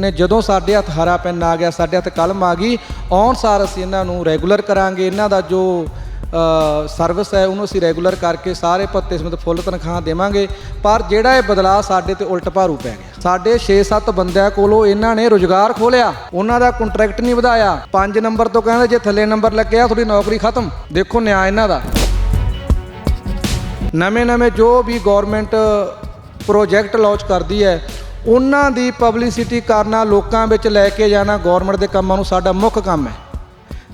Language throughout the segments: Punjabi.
ਨੇ ਜਦੋਂ ਸਾਡੇ ਹੱਥ ਹਰਾ ਪੈਨ ਆ ਗਿਆ, ਸਾਡੇ ਹੱਥ ਕਲਮ ਆ ਗਈ, ਆਉਣ ਸਾਰ ਅਸੀਂ ਇਹਨਾਂ ਨੂੰ ਰੈਗੂਲਰ ਕਰਾਂਗੇ। ਇਹਨਾਂ ਦਾ ਜੋ ਸਰਵਿਸ ਹੈ, ਉਹਨੂੰ ਅਸੀਂ ਰੈਗੂਲਰ ਕਰਕੇ ਸਾਰੇ ਭੱਤੇ ਸਮੇਤ ਫੁੱਲ ਤਨਖਾਹ ਦੇਵਾਂਗੇ। ਪਰ ਜਿਹੜਾ ਇਹ ਬਦਲਾਅ ਸਾਡੇ ਤੇ ਉਲਟ ਭਾਰੂ ਪੈ ਗਿਆ। ਸਾਡੇ 6-7 ਬੰਦਿਆਂ ਕੋਲੋਂ ਇਹਨਾਂ ਨੇ ਰੁਜ਼ਗਾਰ ਖੋਲਿਆ ਉਹਨਾਂ ਦਾ ਕੰਟਰੈਕਟ ਨਹੀਂ ਵਧਾਇਆ। 5 ਨੰਬਰ ਤੋਂ ਕਹਿੰਦੇ ਜੇ ਥੱਲੇ ਨੰਬਰ ਲੱਗਿਆ, ਤੁਹਾਡੀ ਨੌਕਰੀ ਖਤਮ। ਦੇਖੋ ਨਿਆਂ ਇਹਨਾਂ ਦਾ। ਨਵੇਂ-ਨਵੇਂ ਜੋ ਵੀ ਗਵਰਨਮੈਂਟ ਪ੍ਰੋਜੈਕਟ ਲਾਂਚ ਕਰਦੀ ਹੈ ਉਹਨਾਂ ਦੀ ਪਬਲਿਸਿਟੀ ਕਰਨਾ ਲੋਕਾਂ ਵਿੱਚ ਲੈ ਕੇ ਜਾਣਾ ਗਵਰਨਮੈਂਟ ਦੇ ਕੰਮਾਂ ਨੂੰ ਸਾਡਾ ਮੁੱਖ ਕੰਮ ਹੈ।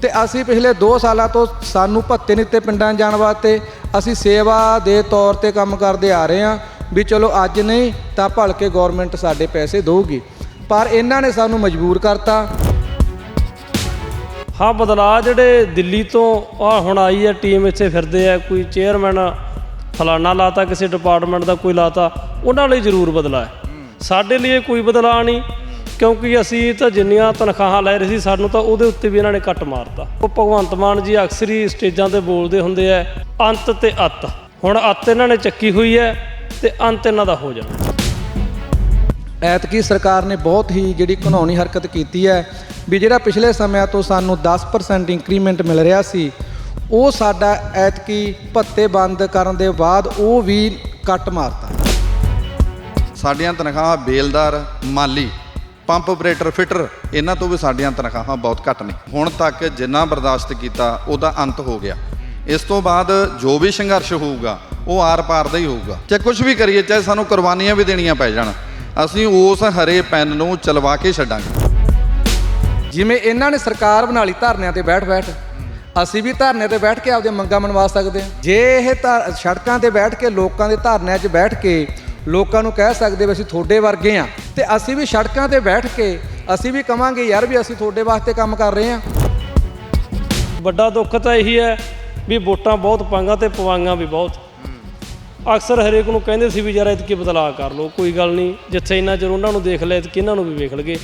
ਤੇ ਅਸੀਂ ਪਿਛਲੇ 2 ਸਾਲਾਂ ਤੋਂ ਸਾਨੂੰ ਭੱਤੇ ਨਿੱਤੇ ਪਿੰਡਾਂ ਜਾਣ ਵਾਸਤੇ ਅਸੀਂ ਸੇਵਾ ਦੇ ਤੌਰ ਤੇ ਕੰਮ ਕਰਦੇ ਆ ਰਹੇ ਹਾਂ ਵੀ ਚਲੋ ਅੱਜ ਨਹੀਂ ਤਾਂ ਭਲਕੇ ਗਵਰਨਮੈਂਟ ਸਾਡੇ ਪੈਸੇ ਦੇਊਗੀ। ਪਰ ਇਹਨਾਂ ਨੇ ਸਾਨੂੰ ਮਜਬੂਰ ਕਰਤਾ। ਹਾਂ, ਬਦਲਾਅ ਜਿਹੜੇ ਦਿੱਲੀ ਤੋਂ ਆ ਹੁਣ ਆਈ ਹੈ ਟੀਮ ਇੱਥੇ ਫਿਰਦੇ ਆ, ਕੋਈ ਚੇਅਰਮੈਨ ਫਲਾਣਾ ਲਾਤਾ, ਕਿਸੇ ਡਿਪਾਰਟਮੈਂਟ ਦਾ ਕੋਈ ਲਾਤਾ, ਉਹਨਾਂ ਲਈ ਜ਼ਰੂਰ ਬਦਲਾਅ ਹੈ। ਸਾਡੇ ਲਈ ਕੋਈ ਬਦਲਾਅ ਨਹੀਂ, ਕਿਉਂਕਿ ਅਸੀਂ ਤਾਂ ਜਿੰਨੀਆਂ ਤਨਖਾਹਾਂ ਲੈ ਰਹੇ ਸੀ ਸਾਨੂੰ ਤਾਂ ਉਹਦੇ ਉੱਤੇ ਵੀ ਇਹਨਾਂ ਨੇ ਕੱਟ ਮਾਰਤਾ। ਉਹ ਭਗਵੰਤ ਮਾਨ ਜੀ ਅਕਸਰ ਹੀ ਸਟੇਜਾਂ ਤੇ ਬੋਲਦੇ ਹੁੰਦੇ ਆ, ਅੰਤ ਤੇ ਅੱਤ। ਹੁਣ ਅੱਤ ਇਹਨਾਂ ਨੇ ਚੱਕੀ ਹੋਈ ਹੈ ਤੇ ਅੰਤ ਇਹਨਾਂ ਦਾ ਹੋ ਜਾਣਾ। ਐਤਕੀ ਸਰਕਾਰ ਨੇ ਬਹੁਤ ਹੀ ਜਿਹੜੀ ਘਿਨਾਉਣੀ ਹਰਕਤ ਕੀਤੀ ਹੈ ਵੀ ਜਿਹੜਾ ਪਿਛਲੇ ਸਮਿਆਂ ਤੋਂ ਸਾਨੂੰ 10% ਇੰਕਰੀਮੈਂਟ ਮਿਲ ਰਿਹਾ ਸੀ, ਉਹ ਸਾਡਾ ਐਤਕੀ ਭੱਤੇ ਬੰਦ ਕਰਨ ਦੇ ਬਾਅਦ ਉਹ ਵੀ ਕੱਟ ਮਾਰਤਾ। ਸਾਡੀਆਂ ਤਨਖਾਹਾਂ ਬੇਲਦਾਰ, ਮਾਲੀ, ਪੰਪ ਆਪਰੇਟਰ, ਫਿਟਰ, ਇਹਨਾਂ ਤੋਂ ਵੀ ਸਾਡੀਆਂ ਤਨਖਾਹਾਂ ਬਹੁਤ ਘੱਟ ਨੇ। ਹੁਣ ਤੱਕ ਜਿੰਨਾ ਬਰਦਾਸ਼ਤ ਕੀਤਾ, ਉਹਦਾ ਅੰਤ ਹੋ ਗਿਆ। ਇਸ ਤੋਂ ਬਾਅਦ ਜੋ ਵੀ ਸੰਘਰਸ਼ ਹੋਊਗਾ, ਉਹ ਆਰ-ਪਾਰ ਦਾ ਹੀ ਹੋਊਗਾ। ਚਾਹੇ ਕੁਝ ਵੀ ਕਰੀਏ, ਚਾਹੇ ਸਾਨੂੰ ਕੁਰਬਾਨੀਆਂ ਵੀ ਦੇਣੀਆਂ ਪੈ ਜਾਣ, ਅਸੀਂ ਉਸ ਹਰੇ ਪੈਨ ਨੂੰ ਚਲਵਾ ਕੇ ਛੱਡਾਂਗੇ। ਜਿਵੇਂ ਇਹਨਾਂ ਨੇ ਸਰਕਾਰ ਬਣਾ ਲਈ ਧਰਨਿਆਂ ਤੇ ਬੈਠ ਬੈਠ, ਅਸੀਂ ਵੀ ਧਰਨੇ ਤੇ ਬੈਠ ਕੇ ਆਪਦੇ ਮੰਗਾਂ ਮਨਵਾ ਸਕਦੇ ਹਾਂ। ਜੇ ਇਹ ਧਰ- ਸੜਕਾਂ ਤੇ ਬੈਠ ਕੇ, ਲੋਕਾਂ ਦੇ ਧਰਨਿਆਂ 'ਚ ਬੈਠ ਕੇ ਲੋਕਾਂ ਨੂੰ ਕਹਿ ਸਕਦੇ ਵੀ ਅਸੀਂ ਤੁਹਾਡੇ ਵਰਗੇ ਆ। ਤੇ ਅਸੀਂ ਵੀ ਸੜਕਾਂ ਤੇ ਬੈਠ ਕੇ ਅਸੀਂ ਵੀ ਕਵਾਂਗੇ ਯਾਰ ਵੀ ਅਸੀਂ ਤੁਹਾਡੇ ਵਾਸਤੇ ਕੰਮ ਕਰ ਰਹੇ ਹਾਂ ਵੱਡਾ ਦੁੱਖ ਤਾਂ ਇਹੀ ਹੈ ਵੀ ਵੋਟਾਂ ਬਹੁਤ ਪਾਂਗਾ ਤੇ ਪਵਾਈਆਂ ਵੀ ਬਹੁਤ। ਅਕਸਰ ਹਰੇਕ ਨੂੰ ਕਹਿੰਦੇ ਸੀ ਵੀ ਯਾਰ ਇਤਕੀ ਬਦਲਾਅ ਕਰ ਲਓ, ਕੋਈ ਗੱਲ ਨਹੀਂ। ਜਿੱਥੇ ਇੰਨਾ ਚਿਰ ਉਹਨਾਂ ਨੂੰ ਦੇਖ ਲਿਆ, ਇਤਕੀ ਇਹਨਾਂ ਨੂੰ ਵੀ ਵੇਖ ਲਗੇ।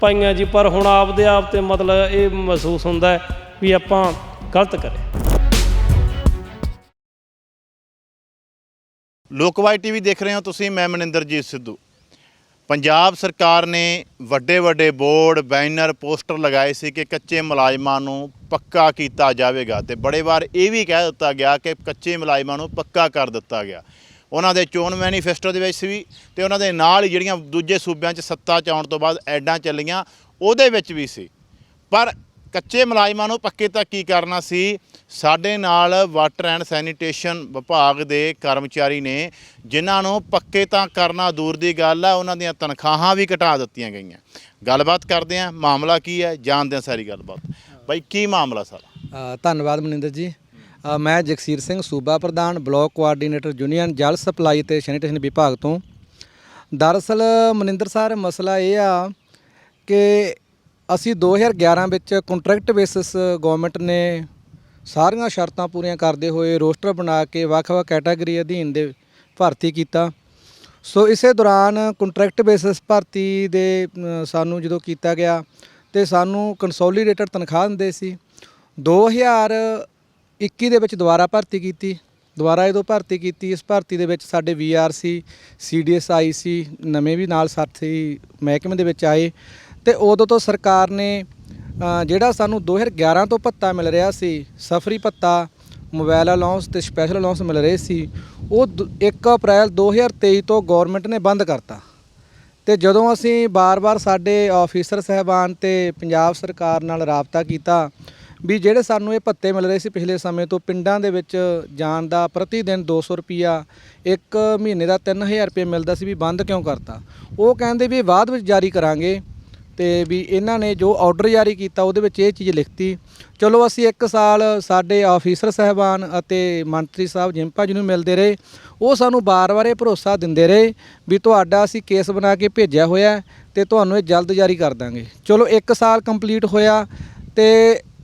ਪਾਈਆਂ ਜੀ, ਪਰ ਹੁਣ ਆਪਦੇ ਆਪ ਤੇ ਮਤਲਬ ਇਹ ਮਹਿਸੂਸ ਹੁੰਦਾ ਵੀ ਆਪਾਂ ਗਲਤ ਕਰੇ। ਲੋਕਵਾਈ ਟੀਵੀ ਦੇਖ ਰਹੇ ਹੋ ਤੁਸੀਂ, ਮੈਂ ਮਨਿੰਦਰਜੀਤ ਸਿੱਧੂ। ਪੰਜਾਬ ਸਰਕਾਰ ਨੇ ਵੱਡੇ ਵੱਡੇ ਬੋਰਡ, ਬੈਨਰ, ਪੋਸਟਰ ਲਗਾਏ ਸੀ ਕਿ ਕੱਚੇ ਮੁਲਾਜ਼ਮਾਂ ਨੂੰ ਪੱਕਾ ਕੀਤਾ ਜਾਵੇਗਾ ਤੇ ਬੜੇ ਵਾਰ ਇਹ ਵੀ ਕਹਿ ਦਿੱਤਾ ਗਿਆ ਕਿ ਕੱਚੇ ਮੁਲਾਜ਼ਮਾਂ ਨੂੰ ਪੱਕਾ ਕਰ ਦਿੱਤਾ ਗਿਆ। ਉਹਨਾਂ ਦੇ ਚੋਣ ਮੈਨੀਫੈਸਟੋ ਦੇ ਵਿੱਚ ਵੀ ਤੇ ਉਹਨਾਂ ਦੇ ਨਾਲ ਹੀ ਜਿਹੜੀਆਂ ਦੂਜੇ ਸੂਬਿਆਂ 'ਚ ਸੱਤਾ 'ਚ ਆਉਣ ਤੋਂ ਬਾਅਦ ਐਡਾਂ ਚੱਲੀਆਂ, ਉਹਦੇ ਵਿੱਚ ਵੀ ਸੀ। ਪਰ ਕੱਚੇ ਮੁਲਾਜ਼ਮਾਂ ਨੂੰ ਪੱਕੇ ਤੱਕ ਕੀ ਕਰਨਾ ਸੀ। ਸਾਡੇ ਨਾਲ ਵਾਟਰ ਐਂਡ ਸੈਨੀਟੇਸ਼ਨ ਵਿਭਾਗ ਦੇ ਕਰਮਚਾਰੀ ਨੇ, ਜਿਨ੍ਹਾਂ ਨੂੰ ਪੱਕੇ ਤਾਂ ਕਰਨਾ ਦੂਰ ਦੀ ਗੱਲ ਆ, ਉਹਨਾਂ ਦੀਆਂ ਤਨਖਾਹਾਂ ਵੀ ਘਟਾ ਦਿੱਤੀਆਂ ਗਈਆਂ। ਗੱਲਬਾਤ ਕਰਦੇ ਹਾਂ, ਮਾਮਲਾ ਕੀ ਹੈ, ਜਾਣਦੇ ਹਾਂ ਸਾਰੀ ਗੱਲਬਾਤ। ਬਾਈ, ਕੀ ਮਾਮਲਾ ਸਾਰਾ? ਧੰਨਵਾਦ ਮਨਿੰਦਰ ਜੀ। ਮੈਂ ਜਗਸੀਰ ਸਿੰਘ ਸੂਬਾ ਪ੍ਰਧਾਨ, ਬਲਾਕ ਕੋਆਰਡੀਨੇਟਰ ਯੂਨੀਅਨ, ਜਲ ਸਪਲਾਈ ਤੇ ਸੈਨੀਟੇਸ਼ਨ ਵਿਭਾਗ ਤੋਂ। ਦਰਅਸਲ ਮਨਿੰਦਰ ਸਰ, ਮਸਲਾ ਇਹ ਆ ਕਿ ਅਸੀਂ 2011 ਵਿੱਚ ਕੰਟਰੈਕਟ ਬੇਸਿਸ ਗਵਰਨਮੈਂਟ ਨੇ ਸਾਰੀਆਂ ਸ਼ਰਤਾਂ ਪੂਰੀਆਂ ਕਰਦੇ ਹੋਏ ਰੋਸਟਰ ਬਣਾ ਕੇ ਵੱਖ-ਵੱਖ ਕੈਟਾਗਰੀ ਅਧੀਨ ਦੇ ਭਰਤੀ ਕੀਤਾ। ਸੋ ਇਸੇ ਦੌਰਾਨ ਕੰਟਰੈਕਟ ਬੇਸਿਸ ਭਰਤੀ ਦੇ ਸਾਨੂੰ ਜਦੋਂ ਕੀਤਾ ਗਿਆ ਤੇ ਸਾਨੂੰ ਕੰਸੋਲੀਡੇਟਡ ਤਨਖਾਹ ਦਿੰਦੇ ਸੀ। 2021 ਦੇ ਵਿੱਚ ਦੁਬਾਰਾ ਭਰਤੀ ਕੀਤੀ, ਦੁਬਾਰਾ ਜਦੋਂ ਭਰਤੀ ਕੀਤੀ, ਇਸ ਭਰਤੀ ਦੇ ਵਿੱਚ ਸਾਡੇ ਵੀਆਰਸੀ ਸੀਡੀਐਸ ਆਈ ਸੀ ਨਵੇਂ ਵੀ ਨਾਲ ਸਾਥੀ ਮਹਿਕਮੇ ਦੇ ਵਿੱਚ ਆਏ। ਤੇ ਉਦੋਂ ਤੋਂ ਸਰਕਾਰ ਨੇ ਜਿਹੜਾ ਸਾਨੂੰ 2011 ਤੋਂ ਭੱਤਾ ਮਿਲ ਰਿਹਾ ਸੀ, ਸਫਰੀ ਭੱਤਾ, ਮੋਬਾਈਲ ਅਲਾਉਂਸ ਤੇ ਸਪੈਸ਼ਲ ਅਲਾਉਂਸ ਮਿਲ ਰਹੇ ਸੀ, ਉਹ ਦ- 1 ਅਪ੍ਰੈਲ 2023 ਤੋਂ ਗਵਰਨਮੈਂਟ ਨੇ ਬੰਦ ਕਰਤਾ। ਤੇ ਜਦੋਂ ਅਸੀਂ ਬਾਰ-ਬਾਰ ਸਾਡੇ ਆਫੀਸਰ ਸਹਿਬਾਨ ਤੇ ਪੰਜਾਬ ਸਰਕਾਰ ਨਾਲ ਰਾਬਤਾ ਕੀਤਾ, ਵੀ ਜਿਹੜੇ ਸਾਨੂੰ ਇਹ ਭੱਤੇ ਮਿਲ ਰਹੇ ਸੀ ਪਿਛਲੇ ਸਮੇਂ ਤੋਂ, ਪਿੰਡਾਂ ਦੇ ਵਿੱਚ ਜਾਣ ਦਾ ਪ੍ਰਤੀ ਦਿਨ 200 ਰੁਪਿਆ ਇੱਕ ਮਹੀਨੇ ਦਾ 3000 ਰੁਪਏ ਮਿਲਦਾ ਸੀ ਵੀ ਬੰਦ ਕਿਉਂ ਕਰਤਾ। ਉਹ ਕਹਿੰਦੇ ਵੀ ਬਾਅਦ ਵਿੱਚ ਜਾਰੀ ਕਰਾਂਗੇ ਤੇ ਵੀ ਇਹਨਾਂ ਨੇ ਜੋ ਆਰਡਰ ਜਾਰੀ ਕੀਤਾ ਉਹਦੇ ਵਿੱਚ ਇਹ ਚੀਜ਼ ਲਿਖਤੀ। ਚਲੋ ਅਸੀਂ ਇੱਕ ਸਾਲ ਸਾਡੇ ਆਫੀਸਰ ਸਹਿਬਾਨ ਅਤੇ ਮੰਤਰੀ ਸਾਹਿਬ ਜਿੰਪਾ ਜੀ ਨੂੰ ਮਿਲਦੇ ਰਹੇ। ਉਹ ਸਾਨੂੰ ਬਾਰ-ਬਾਰ ਇਹ ਭਰੋਸਾ ਦਿੰਦੇ ਰਹੇ ਵੀ ਤੁਹਾਡਾ ਅਸੀਂ ਕੇਸ ਬਣਾ ਕੇ ਭੇਜਿਆ ਹੋਇਆ ਹੈ ਤੇ ਤੁਹਾਨੂੰ ਇਹ ਜਲਦ ਜਾਰੀ ਕਰ ਦਾਂਗੇ। ਚਲੋ ਇੱਕ ਸਾਲ ਕੰਪਲੀਟ ਹੋਇਆ ਤੇ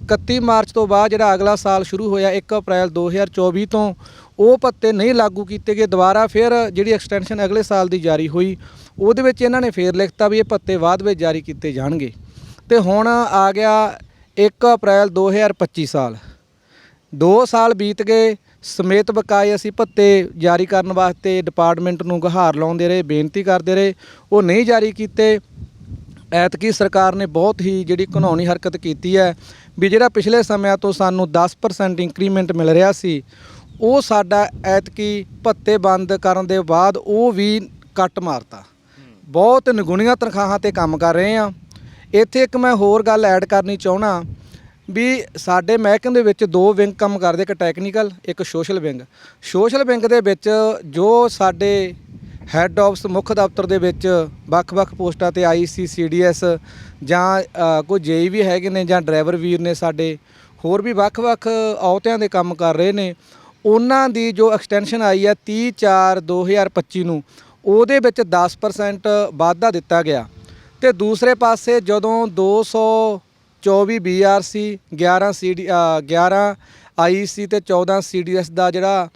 31 ਮਾਰਚ ਤੋਂ ਬਾਅਦ ਜਿਹੜਾ ਅਗਲਾ ਸਾਲ ਸ਼ੁਰੂ ਹੋਇਆ 1 ਅਪ੍ਰੈਲ 2024 ਤੋਂ, ਉਹ ਪੱਤੇ ਨਹੀਂ ਲਾਗੂ ਕੀਤੇ ਗਏ। ਦੁਬਾਰਾ ਫਿਰ ਜਿਹੜੀ ਐਕਸਟੈਂਸ਼ਨ ਅਗਲੇ ਸਾਲ ਦੀ ਜਾਰੀ ਹੋਈ ਉਹਦੇ ਵਿੱਚ ਇਹਨਾਂ ਨੇ ਫੇਰ ਲਿਖਤਾ ਵੀ ਇਹ ਭੱਤੇ ਬਾਅਦ ਵਿੱਚ ਜਾਰੀ ਕੀਤੇ ਜਾਣਗੇ। ਤੇ ਹੁਣ ਆ ਗਿਆ 1 ਅਪ੍ਰੈਲ 2025 ਸਾਲ। 2 ਸਾਲ ਬੀਤ ਗਏ, ਸਮੇਤ ਬਕਾਏ ਅਸੀਂ ਭੱਤੇ ਜਾਰੀ ਕਰਨ ਵਾਸਤੇ ਡਿਪਾਰਟਮੈਂਟ ਨੂੰ ਗੁਹਾਰ ਲਾਉਂਦੇ ਰਹੇ, ਬੇਨਤੀ ਕਰਦੇ ਰਹੇ, ਉਹ ਨਹੀਂ ਜਾਰੀ ਕੀਤੇ। ਐਤਕੀ ਸਰਕਾਰ ਨੇ ਬਹੁਤ ਹੀ ਜਿਹੜੀ ਘਿਨੌਣੀ ਹਰਕਤ ਕੀਤੀ ਹੈ ਵੀ ਜਿਹੜਾ ਪਿਛਲੇ ਸਮਿਆਂ ਤੋਂ ਸਾਨੂੰ 10% ਇੰਕਰੀਮੈਂਟ ਮਿਲ ਰਿਹਾ ਸੀ, ਉਹ ਸਾਡਾ ਐਤਕੀ ਭੱਤੇ ਬੰਦ ਕਰਨ ਦੇ ਬਾਅਦ ਉਹ ਵੀ ਕੱਟ ਮਾਰਤਾ। ਬਹੁਤ ਨਿਗੁਣੀਆਂ ਤਨਖਾਹਾਂ ਤੇ ਕੰਮ ਕਰ ਰਹੇ ਆ ਇੱਥੇ ਇੱਕ ਮੈਂ ਹੋਰ ਗੱਲ ਐਡ ਕਰਨੀ ਚਾਹਣਾ ਵੀ ਸਾਡੇ ਮਹਿਕਮੇ ਦੇ ਵਿੱਚ ਦੋ ਵਿੰਗ ਕੰਮ ਕਰਦੇ ਇੱਕ ਟੈਕਨੀਕਲ ਇੱਕ ਸੋਸ਼ਲ ਵਿੰਗ। ਸੋਸ਼ਲ ਵਿੰਗ ਦੇ ਵਿੱਚ ਜੋ ਸਾਡੇ ਹੈੱਡ ਆਫਿਸ ਮੁੱਖ ਦਫ਼ਤਰ ਦੇ ਵਿੱਚ ਵੱਖ-ਵੱਖ ਪੋਸਟਾਂ ਤੇ ਆਈਸੀ ਸੀਡੀਐਸ ਜਾਂ ਅ, ਕੋਈ ਜੇਈ ਵੀ ਹੈਗੇ ਨੇ ਜਾਂ ਡਰਾਈਵਰ ਵੀਰ ਨੇ ਸਾਡੇ ਹੋਰ ਵੀ ਵੱਖ-ਵੱਖ ਅਹੁਦਿਆਂ ਦੇ ਕੰਮ ਕਰ ਰਹੇ ਨੇ। ਉਹਨਾਂ ਦੀ ਜੋ ਐਕਸਟੈਂਸ਼ਨ ਆਈ ਹੈ 30 4 2025 ਨੂੰ ਉਹਦੇ ਵਿੱਚ 10% ਵਾਧਾ ਦਿੱਤਾ ਗਿਆ। ਤੇ ਦੂਸਰੇ ਪਾਸੇ ਜਦੋਂ 224 BRC 11 CD ਅ, 11 IEC ਤੇ 14 CDS ਦਾ ਜਿਹੜਾ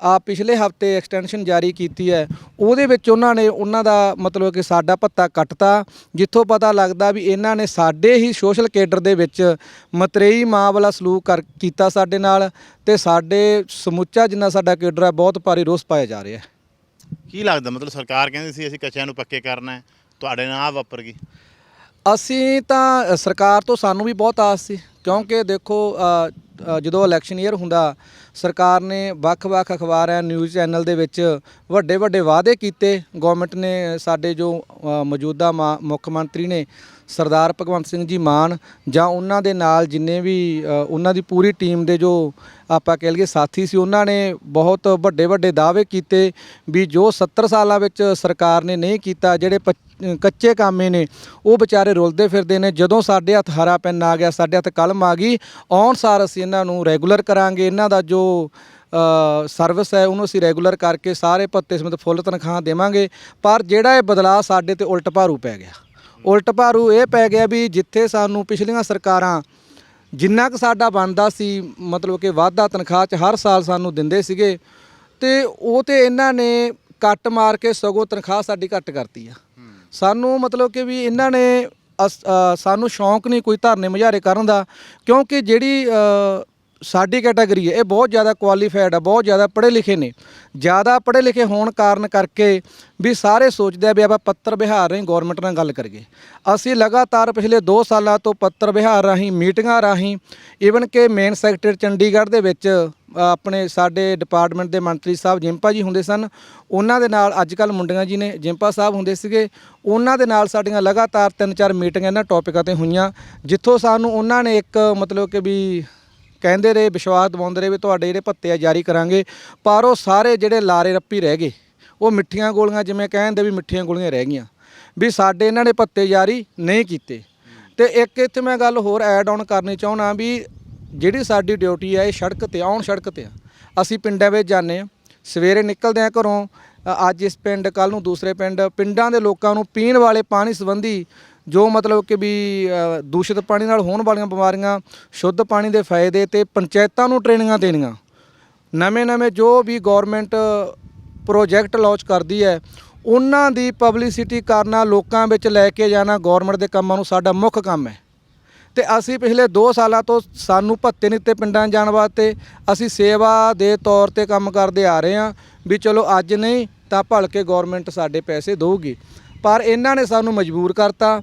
ਆ ਪਿਛਲੇ ਹਫ਼ਤੇ ਐਕਸਟੈਂਸ਼ਨ ਜਾਰੀ ਕੀਤੀ ਹੈ ਉਹਦੇ ਵਿੱਚ ਉਹਨਾਂ ਨੇ ਉਹਨਾਂ ਦਾ ਮਤਲਬ ਕਿ ਸਾਡਾ ਭੱਤਾ ਕੱਟਤਾ ਜਿੱਥੋਂ ਪਤਾ ਲੱਗਦਾ ਵੀ ਇਹਨਾਂ ਨੇ ਸਾਡੇ ਹੀ ਸੋਸ਼ਲ ਕੇਡਰ ਦੇ ਵਿੱਚ ਮਤਰੇਈ ਮਾਂ ਵਾਲਾ ਸਲੂਕ ਕਰ ਕੀਤਾ ਸਾਡੇ ਨਾਲ ਤੇ ਸਾਡੇ ਸਮੁੱਚਾ ਜਿੰਨਾ ਸਾਡਾ ਕੇਡਰ ਹੈ ਬਹੁਤ ਭਾਰੀ ਰੋਸ ਪਾਇਆ ਜਾ ਰਿਹਾ ਹੈ। ਕੀ ਲੱਗਦਾ? ਮਤਲਬ ਸਰਕਾਰ ਕਹਿੰਦੀ ਸੀ ਅਸੀਂ ਕੱਚਿਆਂ ਨੂੰ ਪੱਕੇ ਕਰਨਾ ਹੈ। ਤੁਹਾਡੇ ਨਾਲ ਆਹ ਵਾਪਰ ਗਈ। ਅਸੀਂ ਤਾਂ ਸਰਕਾਰ ਤੋਂ ਸਾਨੂੰ ਵੀ ਬਹੁਤ ਆਸ ਸੀ। ਕਿਉਂਕਿ ਦੇਖੋ ਅ, ਅ, ਜਦੋਂ ਇਲੈਕਸ਼ਨ ਈਅਰ ਹੁੰਦਾ ਸਰਕਾਰ ਨੇ ਵੱਖ-ਵੱਖ ਅਖਬਾਰਾਂ ਨਿਊਜ਼ ਚੈਨਲ ਦੇ ਵਿੱਚ ਵੱਡੇ ਵੱਡੇ ਵਾਅਦੇ ਕੀਤੇ। ਗਵਰਨਮੈਂਟ ਨੇ ਸਾਡੇ ਜੋ ਮੌਜੂਦਾ ਮਾ- ਮੁੱਖ ਮੰਤਰੀ ਨੇ ਸਰਦਾਰ ਭਗਵੰਤ ਸਿੰਘ ਜੀ ਮਾਨ ਜਾਂ ਉਹਨਾਂ ਦੇ ਨਾਲ ਜਿੰਨੇ ਵੀ ਉਹਨਾਂ ਦੀ ਪੂਰੀ ਟੀਮ ਦੇ ਜੋ ਆਪਾਂ ਕਹਿ ਲਈਏ ਸਾਥੀ ਸੀ, ਉਹਨਾਂ ਨੇ ਬਹੁਤ ਵੱਡੇ ਵੱਡੇ ਦਾਅਵੇ ਕੀਤੇ ਵੀ ਜੋ 70 ਸਾਲਾਂ ਵਿੱਚ ਸਰਕਾਰ ਨੇ ਨਹੀਂ ਕੀਤਾ, ਜਿਹੜੇ ਪੱਚ- ਕੱਚੇ ਕਾਮੇ ਨੇ, ਉਹ ਵਿਚਾਰੇ ਰੁਲਦੇ ਫਿਰਦੇ ਨੇ। ਜਦੋਂ ਸਾਡੇ ਹੱਥ ਹਰਾ ਪੈਨ ਆ ਗਿਆ, ਸਾਡੇ ਹੱਥ ਕਲਮ ਆ ਗਈ, ਆਉਣ ਸਾਰ ਅਸੀਂ ਇਹਨਾਂ ਨੂੰ ਰੈਗੂਲਰ ਕਰਾਂਗੇ। ਇਹਨਾਂ ਦਾ ਜੋ ਸਰਵਿਸ ਹੈ, ਉਹਨੂੰ ਅਸੀਂ ਰੈਗੂਲਰ ਕਰਕੇ ਸਾਰੇ ਭੱਤੇ ਸਮੇਤ ਫੁੱਲ ਤਨਖਾਹ ਦੇਵਾਂਗੇ। ਪਰ ਜਿਹੜਾ ਇਹ ਬਦਲਾਅ ਸਾਡੇ ਤੇ ਉਲਟ ਭਾਰੂ ਪੈ ਗਿਆ। ਉਲਟ ਭਾਰੂ ਇਹ ਪੈ ਗਿਆ ਵੀ ਜਿੱਥੇ ਸਾਨੂੰ ਪਿਛਲੀਆਂ ਸਰਕਾਰਾਂ ਜਿੰਨਾ ਕੁ ਸਾਡਾ ਬਣਦਾ ਸੀ, ਮਤਲਬ ਕਿ ਵਾਧਾ ਤਨਖਾਹ 'ਚ ਹਰ ਸਾਲ ਸਾਨੂੰ ਦਿੰਦੇ ਸੀਗੇ, ਤੇ ਉਹ ਤੇ ਇਹਨਾਂ ਨੇ ਕੱਟ ਮਾਰ ਕੇ ਸਗੋਂ ਤਨਖਾਹ ਸਾਡੀ ਘੱਟ ਕਰਤੀ ਆ। ਸਾਨੂੰ ਮਤਲਬ ਕਿ ਵੀ ਇਹਨਾਂ ਨੇ ਅਸ- ਸਾਨੂੰ ਸ਼ੌਂਕ ਨਹੀਂ ਕੋਈ ਧਰਨੇ ਮੁਜ਼ਾਹਰੇ ਕਰਨ ਦਾ, ਕਿਉਂਕਿ ਜਿਹੜੀ ਸਾਡੀ ਕੈਟਾਗਰੀ ਹੈ, ਇਹ ਬਹੁਤ ਜ਼ਿਆਦਾ ਕੁਆਲੀਫਾਈਡ ਆ, ਬਹੁਤ ਜ਼ਿਆਦਾ ਪੜ੍ਹੇ ਲਿਖੇ ਨੇ। ਜ਼ਿਆਦਾ ਪੜ੍ਹੇ ਲਿਖੇ ਹੋਣ ਕਾਰਨ ਕਰਕੇ ਵੀ ਸਾਰੇ ਸੋਚਦੇ ਆ ਵੀ ਆਪਾਂ ਪੱਤਰ ਵਿਹਾਰ ਰਾਹੀਂ ਗਵਰਨਮੈਂਟ ਨਾਲ ਗੱਲ ਕਰੀਏ। ਅਸੀਂ ਲਗਾਤਾਰ ਪਿਛਲੇ 2 ਸਾਲਾਂ ਤੋਂ ਪੱਤਰ ਵਿਹਾਰ ਰਾਹੀਂ, ਮੀਟਿੰਗਾਂ ਰਾਹੀਂ ਈਵਨ ਕਿ ਮੇਨ ਸੈਕਟਰੀ ਚੰਡੀਗੜ੍ਹ ਦੇ ਵਿੱਚ ਆਪਣੇ ਸਾਡੇ ਡਿਪਾਰਟਮੈਂਟ ਦੇ ਮੰਤਰੀ ਸਾਹਿਬ ਜਿੰਪਾ ਜੀ ਹੁੰਦੇ ਸਨ, ਉਹਨਾਂ ਦੇ ਨਾਲ ਅੱਜ ਕੱਲ ਮੁੰਡਿਆਂ ਜੀ ਨੇ, ਜਿੰਪਾ ਸਾਹਿਬ ਹੁੰਦੇ ਸੀਗੇ, ਉਹਨਾਂ ਦੇ ਨਾਲ ਸਾਡੀਆਂ ਲਗਾਤਾਰ ਤਿੰਨ ਚਾਰ ਮੀਟਿੰਗਾਂ ਇਹਨਾਂ ਟੌਪਿਕਾਂ ਤੇ ਹੋਈਆਂ, ਜਿੱਥੋਂ ਸਾਨੂੰ ਉਹਨਾਂ ਨੇ ਇੱਕ ਮਤਲਬ ਕਿ ਵੀ ਕਹਿੰਦੇ ਰਹੇ, ਵਿਸ਼ਵਾਸ ਦਿਵਾਉਂਦੇ ਰਹੇ ਵੀ ਤੁਹਾਡੇ ਜਿਹੜੇ ਭੱਤੇ ਆ ਜਾਰੀ ਕਰਾਂਗੇ। ਪਰ ਉਹ ਸਾਰੇ ਜਿਹੜੇ ਲਾਰੇ ਰੱਪੀ ਰਹਿ ਗਏ, ਉਹ ਮਿੱਠੀਆਂ ਗੋਲੀਆਂ ਜਿਵੇਂ ਕਹਿੰਦੇ ਵੀ ਮਿੱਠੀਆਂ ਗੋਲੀਆਂ ਰਹਿ ਗਈਆਂ, ਵੀ ਸਾਡੇ ਇਹਨਾਂ ਨੇ ਭੱਤੇ ਜਾਰੀ ਨਹੀਂ ਕੀਤੇ। ਤੇ ਇੱਕ ਇੱਥੇ ਮੈਂ ਗੱਲ ਹੋਰ ਐਡ ਆਨ ਕਰਨੀ ਚਾਹੁੰਦਾ ਵੀ ਜਿਹੜੀ ਸਾਡੀ ਡਿਊਟੀ ਹੈ ਇਹ ਸੜਕ ਤੇ, ਆਉਣ ਸੜਕ ਤੇ ਆ। ਅਸੀਂ ਪਿੰਡਾਂ ਵਿੱਚ ਜਾਂਦੇ ਆ ਸਵੇਰੇ ਨਿਕਲਦੇ ਆ ਘਰੋਂ ਅੱਜ ਇਸ ਪਿੰਡ ਕੱਲ ਨੂੰ ਦੂਸਰੇ ਪਿੰਡ, ਪਿੰਡਾਂ ਦੇ ਲੋਕਾਂ ਨੂੰ ਪੀਣ ਵਾਲੇ ਪਾਣੀ ਸੰਬੰਧੀ ਜੋ ਮਤਲਬ ਕਿ ਵੀ ਅ, ਦੂਸ਼ਿਤ ਪਾਣੀ ਨਾਲ ਹੋਣ ਵਾਲੀਆਂ ਬਿਮਾਰੀਆਂ ਸ਼ੁੱਧ ਪਾਣੀ ਦੇ ਫਾਇਦੇ ਤੇ ਪੰਚਾਇਤਾਂ ਨੂੰ ਟ੍ਰੇਨਿੰਗਾਂ ਦੇਣੀਆਂ। ਨਵੇਂ-ਨਵੇਂ ਜੋ ਵੀ ਗਵਰਨਮੈਂਟ ਪ੍ਰੋਜੈਕਟ ਲਾਂਚ ਕਰਦੀ ਹੈ ਉਹਨਾਂ ਦੀ ਪਬਲਿਸਿਟੀ ਕਰਨਾ ਲੋਕਾਂ ਵਿੱਚ ਲੈ ਕੇ ਜਾਣਾ ਗਵਰਨਮੈਂਟ ਦੇ ਕੰਮਾਂ ਨੂੰ ਸਾਡਾ ਮੁੱਖ ਕੰਮ ਹੈ। ਤੇ ਅਸੀਂ ਪਿਛਲੇ 2 ਸਾਲਾਂ ਤੋਂ ਸਾਨੂੰ ਭੱਤੇ ਨਹੀਂ ਦਿੱਤੇ ਪਿੰਡਾਂ ਜਾਣ ਵਾਸਤੇ ਅਸੀਂ ਸੇਵਾ ਦੇ ਤੌਰ ਤੇ ਕੰਮ ਕਰਦੇ ਆ ਰਹੇ ਹਾਂ ਵੀ ਚਲੋ ਅੱਜ ਨਹੀਂ ਤਾਂ ਭਲਕੇ ਗਵਰਨਮੈਂਟ ਸਾਡੇ ਪੈਸੇ ਦੇਊਗੀ। ਪਰ ਇਹਨਾਂ ਨੇ ਸਾਨੂੰ ਮਜਬੂਰ ਕਰਤਾ